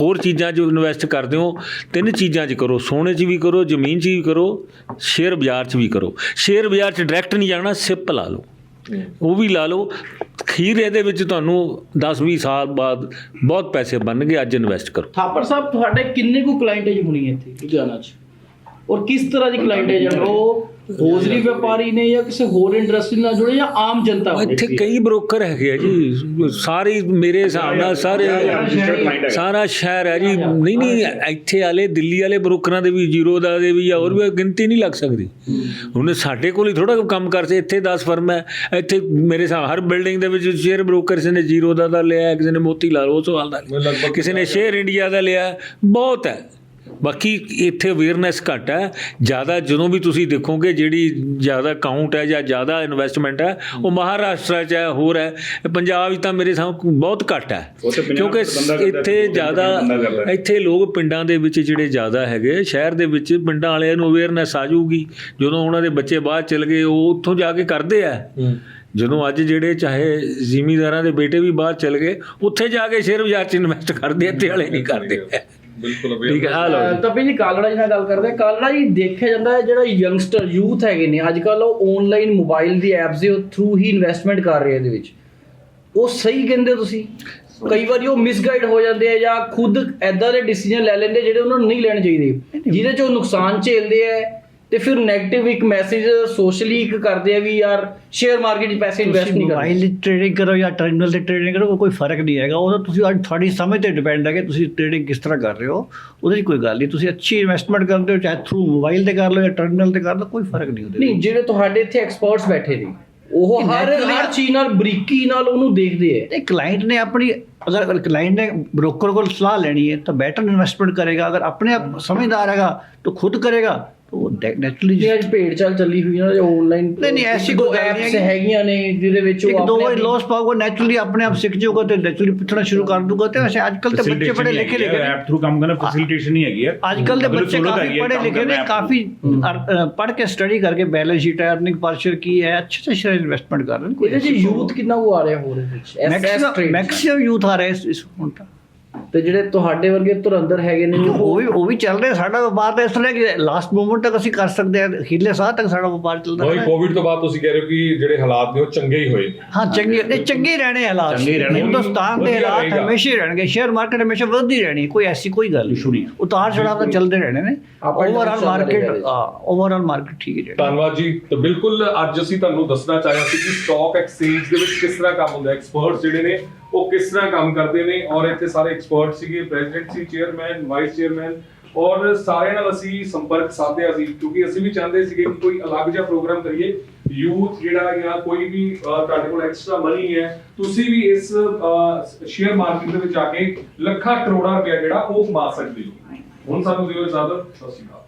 ਹੋਰ ਚੀਜ਼ਾਂ 'ਚ ਇਨਵੈਸਟ ਕਰਦੇ ਹੋ ਤਿੰਨ ਚੀਜ਼ਾਂ 'ਚ ਕਰੋ। ਸੋਨੇ 'ਚ ਵੀ ਕਰੋ ਜ਼ਮੀਨ 'ਚ ਵੀ ਕਰੋ ਸ਼ੇਅਰ ਬਾਜ਼ਾਰ 'ਚ ਵੀ ਕਰੋ। ਸ਼ੇਅਰ ਬਾਜ਼ਾਰ 'ਚ ਡਾਇਰੈਕਟ ਨਹੀਂ ਜਾਣਾ ਸਿਪ ਲਾ ਲਓ। ਉਹ ਵੀ ਲਾ ਲਓ। ਖੀਰ ਇਹਦੇ ਵਿੱਚ ਤੁਹਾਨੂੰ 10-20 ਸਾਲ ਬਾਅਦ ਬਹੁਤ ਪੈਸੇ ਬਣਨਗੇ, ਅੱਜ ਇਨਵੈਸਟ ਕਰੋ। ਥਾਪਰ ਸਾਹਿਬ, ਤੁਹਾਡੇ ਕਿੰਨੇ ਕੁ ਕਲਾਇੰਟੇਜ ਹੋਣੀ ਇੱਥੇ ਲੁਧਿਆਣਾ 'ਚ? ਔਰ ਕਿਸ ਤਰ੍ਹਾਂ ਦੀ ਕਲਾਇੰਟੇਜ ਹੈ ਉਹ ਹੋਜ਼ਰੀ ਵਪਾਰੀ ਨੇ ਜਾਂ ਕਿਸੇ ਹੋਰ ਇੰਡਸਟਰੀ ਨਾਲ ਜੁੜੇ ਜਾਂ ਆਮ ਜਨਤਾ ਹੋਵੇ? ਇੱਥੇ ਕਈ ਬ੍ਰੋਕਰ ਹੈਗੇ ਆ ਜੀ। ਸਾਰੇ ਮੇਰੇ ਹਿਸਾਬ ਨਾਲ ਸਾਰੇ ਸਾਰਾ ਸ਼ਹਿਰ ਹੈ ਜੀ। ਨਹੀਂ ਨਹੀਂ ਇੱਥੇ ਵਾਲੇ ਦਿੱਲੀ ਵਾਲੇ ਬ੍ਰੋਕਰਾਂ ਦੇ ਵੀ ਜ਼ੀਰੋ ਦਾ ਦੇ ਵੀ ਜਾਂ ਹੋਰ ਵੀ ਗਿਣਤੀ ਨਹੀਂ ਲੱਗ ਸਕਦੀ। ਹੁਣ ਸਾਡੇ ਕੋਲ ਹੀ ਥੋੜਾ ਕੰਮ ਕਰਦੇ ਇੱਥੇ 10 ਫਰਮ ਹੈ। ਇੱਥੇ ਮੇਰੇ ਹਿਸਾਬ ਹਰ ਬਿਲਡਿੰਗ ਦੇ ਵਿੱਚ ਸ਼ੇਅਰ ਬ੍ਰੋਕਰ ਕਿਸੇ ਨੇ ਜ਼ੀਰੋ ਦਾ ਦਾ ਲਿਆ ਕਿਸੇ ਨੇ ਮੋਤੀ ਲਾਲ ਉਹ ਸਵਾਲ ਦਾ ਕਿਸੇ ਨੇ ਸ਼ੇਅਰ ਇੰਡੀਆ ਦਾ ਲਿਆ ਬਹੁਤ ਹੈ। ਬਾਕੀ ਇੱਥੇ ਅਵੇਅਰਨੈਸ ਘੱਟ ਹੈ। ਜ਼ਿਆਦਾ ਜਦੋਂ ਵੀ ਤੁਸੀਂ ਦੇਖੋਗੇ ਜਿਹੜੀ ਜ਼ਿਆਦਾ ਅਕਾਊਂਟ ਹੈ ਜਾਂ ਜ਼ਿਆਦਾ ਇਨਵੈਸਟਮੈਂਟ ਹੈ ਉਹ ਮਹਾਰਾਸ਼ਟਰ 'ਚ ਹੈ ਹੋਰ ਹੈ। ਪੰਜਾਬ ਵਿੱਚ ਤਾਂ ਮੇਰੇ ਸਾਹਮਣੇ ਬਹੁਤ ਘੱਟ ਹੈ। ਕਿਉਂਕਿ ਚ ਇੱਥੇ ਜ਼ਿਆਦਾ। ਇੱਥੇ ਲੋਕ ਪਿੰਡਾਂ ਦੇ ਵਿੱਚ ਜਿਹੜੇ ਜ਼ਿਆਦਾ ਹੈਗੇ ਸ਼ਹਿਰ ਦੇ ਵਿੱਚ ਪਿੰਡਾਂ ਵਾਲਿਆਂ ਨੂੰ ਅਵੇਅਰਨੈਸ ਆ ਜਾਊਗੀ। ਜਦੋਂ ਉਹਨਾਂ ਦੇ ਬੱਚੇ ਬਾਹਰ ਚਲ ਗਏ ਉਹ ਉੱਥੋਂ ਜਾ ਕੇ ਕਰਦੇ ਆ। ਜਦੋਂ ਅੱਜ ਜਿਹੜੇ ਚਾਹੇ ਜ਼ਿਮੀਂਦਾਰਾਂ ਦੇ ਬੇਟੇ ਵੀ ਬਾਹਰ ਚਲ ਗਏ ਉੱਥੇ ਜਾ ਕੇ ਸ਼ੇਅਰ ਬਾਜ਼ਾਰ 'ਚ ਇਨਵੈਸਟ ਕਰਦੇ ਇੱਥੇ ਵਾਲੇ ਨਹੀਂ ਕਰਦੇ। ਬਿਲਕੁਲ ਠੀਕ ਹੈ ਆ ਲਓ ਜੀ। ਤਾਂ ਵੀ ਕਾਲੜਾ ਜੀ ਨਾਲ ਗੱਲ ਕਰਦੇ ਹਾਂ। ਕਾਲੜਾ ਜੀ ਦੇਖਿਆ ਜਾਂਦਾ ਹੈ ਜਿਹੜਾ ਯੰਗਸਟਰ ਯੂਥ ਹੈਗੇ ਨੇ ਅੱਜ ਕੱਲ ਉਹ ਆਨਲਾਈਨ ਮੋਬਾਈਲ ਦੀ ਐਪਸ ਦੇ ਥਰੂ ਹੀ ਇਨਵੈਸਟਮੈਂਟ ਕਰ ਰਹੇ ਆ ਇਹਦੇ ਵਿੱਚ। ਉਹ ਸਹੀ ਕਹਿੰਦੇ ਹੋ ਤੁਸੀਂ? ਕਈ ਵਾਰੀ ਉਹ ਮਿਸਗਾਈਡ ਹੋ ਜਾਂਦੇ ਆ ਜਾਂ ਖੁਦ ਐਦਾਂ ਦੇ ਡਿਸੀਜਨ ਲੈ ਲੈਂਦੇ ਜਿਹੜੇ ਉਹਨਾਂ ਨੂੰ ਨਹੀਂ ਲੈਣੇ ਚਾਹੀਦੇ। ਜਿਹਦੇ ਚ ਉਹ ਨੁਕਸਾਨ ਝੇਲਦੇ ਆ ਤੇ ਫਿਰ 네ਗੇਟਿਵ ਇੱਕ ਮੈਸੇਜ ਸੋਸ਼ਲੀ ਇੱਕ ਕਰਦੇ ਆ ਵੀ ਯਾਰ ਸ਼ੇਅਰ ਮਾਰਕੀਟ 'ਚ ਪੈਸੇ ਇਨਵੈਸਟ ਨਹੀਂ ਕਰਨੇ। ਮੋਬਾਈਲ ਟ੍ਰੇਡਿੰਗ ਕਰੋ ਜਾਂ ਟਰਮੀਨਲ ਤੇ ਟ੍ਰੇਡਿੰਗ ਕਰੋ ਕੋਈ ਫ਼ਰਕ ਨਹੀਂ ਹੈਗਾ। ਉਹ ਤਾਂ ਤੁਸੀਂ ਅੱਜ ਤੁਹਾਡੀ ਸਮਝ ਤੇ ਡਿਪੈਂਡ ਹੈ ਕਿ ਤੁਸੀਂ ਟ੍ਰੇਡਿੰਗ ਕਿਸ ਤਰ੍ਹਾਂ ਕਰ ਰਹੇ ਹੋ। ਉਹਦੇ 'ਚ ਕੋਈ ਗੱਲ ਨਹੀਂ। ਤੁਸੀਂ ਅੱਛੀ ਇਨਵੈਸਟਮੈਂਟ ਕਰਦੇ ਹੋ ਚਾਹੇ ਥਰੂ ਮੋਬਾਈਲ ਤੇ ਕਰ ਲਓ ਜਾਂ ਟਰਮੀਨਲ ਤੇ ਕਰ ਲਓ ਕੋਈ ਫ਼ਰਕ ਨਹੀਂ ਉਹਦੇ ਨਹੀਂ ਜਿਹੜੇ ਤੁਹਾਡੇ ਇੱਥੇ ਐਕਸਪਰਟਸ ਬੈਠੇ ਨੇ ਉਹ ਹਰ ਹਰ ਚੀਜ਼ ਨਾਲ ਬਰੀਕੀ ਨਾਲ ਉਹਨੂੰ ਦੇਖਦੇ ਆ। ਤੇ ਕਲਾਇੰਟ ਨੇ ਆਪਣੀ ਅਗਰ ਕਲਾਇੰਟ ਨੇ ਬ੍ਰੋਕਰ ਕੋਲ ਸਲਾਹ ਲੈਣੀ ਹੈ ਤਾਂ ਬੈਟਰ ਇਨਵੈਸਟਮੈਂਟ ਕਰੇਗਾ। ਅਗਰ ਆਪਣੇ ਆਪ ਸਮਝਦਾਰ ਹੈਗਾ ਤਾਂ ਖੁਦ ਕਰੇਗਾ। ਉਹ ਨੈਚੁਰਲੀ ਜੇ ਅੱਜ ਭੇਡ ਚਾਲ ਚੱਲੀ ਹੋਈ ਹੈ ਨਾ ਆਨਲਾਈਨ ਨਹੀਂ, ਨਹੀਂ, ਐਸੀ ਕੋਈ ਗੱਲ ਨਹੀਂ। ਐਪਸ ਹੈਗੀ। ਹੈਗੀਆਂ ਨੇ ਜਿਹਦੇ ਵਿੱਚ ਉਹ ਦੋ ਆਪਣੇ ਵਾਰ ਹੀ- ਲੋਸ ਪਾਊਗਾ ਨੈਚੁਰਲੀ ਆਪਣੇ ਆਪ ਸਿੱਖ ਜਾਊਗਾ ਤੇ ਨੈਚੁਰਲੀ ਪੁੱਛਣਾ ਸ਼ੁਰੂ ਕਰ ਦੂਗਾ ਤੇ ਵੈਸੇ ਅੱਜ ਕੱਲ ਤੇ ਬੱਚੇ ਪੜ੍ਹੇ ਲਿਖੇ ਲਿਖੇ ਨੇ। ਐਪ ਥਰੂ ਕੰਮ ਕਰਨਾ ਫੈਸਿਲਿਟੇਸ਼ਨ ਹੀ ਹੈਗੀ ਹੈ ਅੱਜ ਕੱਲ ਦੇ ਬੱਚੇ ਕਾਫੀ ਹੈ ਕੰਮ ਲਿਖੇ ਨੇ ਕਾਫੀ ਪੜ੍ਹ ਕੇ ਸਟੱਡੀ ਕਰਕੇ ਬੈਲੈਂਸ ਸ਼ੀਟ ਹੈ ਅਰਨਿੰਗ ਪਰ ਸ਼ੇਅਰ ਕੀ ਹੈ ਅੱਛੇ ਅੱਛੇ ਸ਼ੇਅਰ ਇਨਵੈਸਟਮੈਂਟ ਕਰ ਰਹੇ ਨੇ ਕੋਈ ਚ ਯੂਥ ਕਿੰਨਾ ਕੁ ਆ ਰਿਹਾ ਹੋਰ ਇਹਦੇ ਵਿੱਚ ਮੈਕਸਿਮਮ ਯੂਥ ਆ ਰਹੇ ਇਸ ਇਸ ਹੁਣ ਤਾਂ। ਤੇ ਜਿਹੜੇ ਤੁਹਾਡੇ ਵਰਗੇ ਧੁਰੰਦਰ ਹੈਗੇ ਨੇ ਉਹ ਵੀ ਉਹ ਵੀ ਚੱਲ ਰਿਹਾ ਸਾਡਾ ਵਪਾਰ ਤਾਂ ਇਸ ਤਰ੍ਹਾਂ ਕਿ ਲਾਸਟ ਮੂਮੈਂਟ ਤੱਕ ਅਸੀਂ ਕਰ ਸਕਦੇ ਹਾਂ ਹੀਲੇ ਸਾਹ ਤੱਕ ਸਾਡਾ ਵਪਾਰ ਚੱਲਦਾ ਭਾਈ ਰਿਹਾ ਕੋਵਿਡ ਤੋਂ ਬਾਅਦ ਤੁਸੀਂ ਕਹਿ ਰਹੇ ਹੋ ਕਿ ਜਿਹੜੇ ਹਾਲਾਤ ਨੇ ਉਹ ਚੰਗੇ ਹੀ ਹੋਏ ਨੇ। ਹਾਂ ਚੰਗੇ ਨਹੀਂ ਚੰਗੇ ਹੀ ਰਹਿਣੇ ਹਾਲਾਤ ਚੰਗੇ ਹੀ ਰਹਿਣੇ। ਹਿੰਦੁਸਤਾਨ ਦੇ ਹਾਲਾਤ। ਹਮੇਸ਼ਾ ਹੀ ਰਹਿਣਗੇ ਸ਼ੇਅਰ ਮਾਰਕੀਟ ਹਮੇਸ਼ਾ ਵੱਧਦੀ ਰਹਿਣੀ ਕੋਈ ਐਸੀ ਕੋਈ ਗੱਲ ਨਹੀਂ। ਉਤਾਰ ਚੜਾਵ ਤਾਂ ਚੱਲਦੇ ਰਹਿਣੇ ਨੇ। Overall market. ਓਵਰਆਲ ਮਾਰਕੀਟ ਠੀਕ ਹੀ ਧੰਨਵਾਦ ਜੀ। ਤਾਂ ਬਿਲਕੁਲ ਅੱਜ ਅਸੀਂ ਤੁਹਾਨੂੰ ਦੱਸਣਾ ਚਾਹਿਆ ਸੀ ਕਿ ਸਟਾਕ ਐਕਸਚੇਂਜ ਦੇ ਵਿੱਚ ਕਿਸ ਤਰ੍ਹਾਂ ਕੰਮ ਹੁੰਦਾ ਐਕਸਪਰਟਸ ਜਿਹੜੇ ਨੇ ਉਹ ਕਿਸ ਤਰ੍ਹਾਂ ਕੰਮ ਕਰਦੇ ਨੇ? ਔਰ ਇੱਥੇ ਸਾਰੇ ਐਕਸਪਰਟ ਸੀਗੇ ਪ੍ਰੈਜ਼ੀਡੈਂਟ ਸੀ ਚੇਅਰਮੈਨ ਵਾਈਸ ਚੇਅਰਮੈਨ ਔਰ ਸਾਰਿਆਂ ਨਾਲ ਅਸੀਂ ਸੰਪਰਕ ਸਾਧਿਆ ਸੀ, ਕਿਉਂਕਿ ਅਸੀਂ ਵੀ ਚਾਹੁੰਦੇ ਸੀਗੇ ਕਿ ਕੋਈ ਅਲੱਗ ਜਿਹਾ ਪ੍ਰੋਗਰਾਮ ਕਰੀਏ। ਯੂਥ ਜਿਹੜਾ ਜਾਂ ਕੋਈ ਵੀ ਤੁਹਾਡੇ ਕੋਲ ਐਕਸਟਰਾ ਮਨੀ ਹੈ, ਤੁਸੀਂ ਵੀ ਇਸ ਸ਼ੇਅਰ ਮਾਰਕੀਟ ਦੇ ਵਿੱਚ ਆ ਕੇ ਲੱਖਾਂ ਕਰੋੜਾਂ ਰੁਪਇਆ ਜਿਹੜਾ ਉਹ ਕਮਾ ਸਕਦੇ ਹੋ। ਹੁਣ ਸਾਨੂੰ ਦਿਓ ਇਜਾਜ਼ਤ, ਸਤਿ ਸ਼੍ਰੀ ਅਕਾਲ।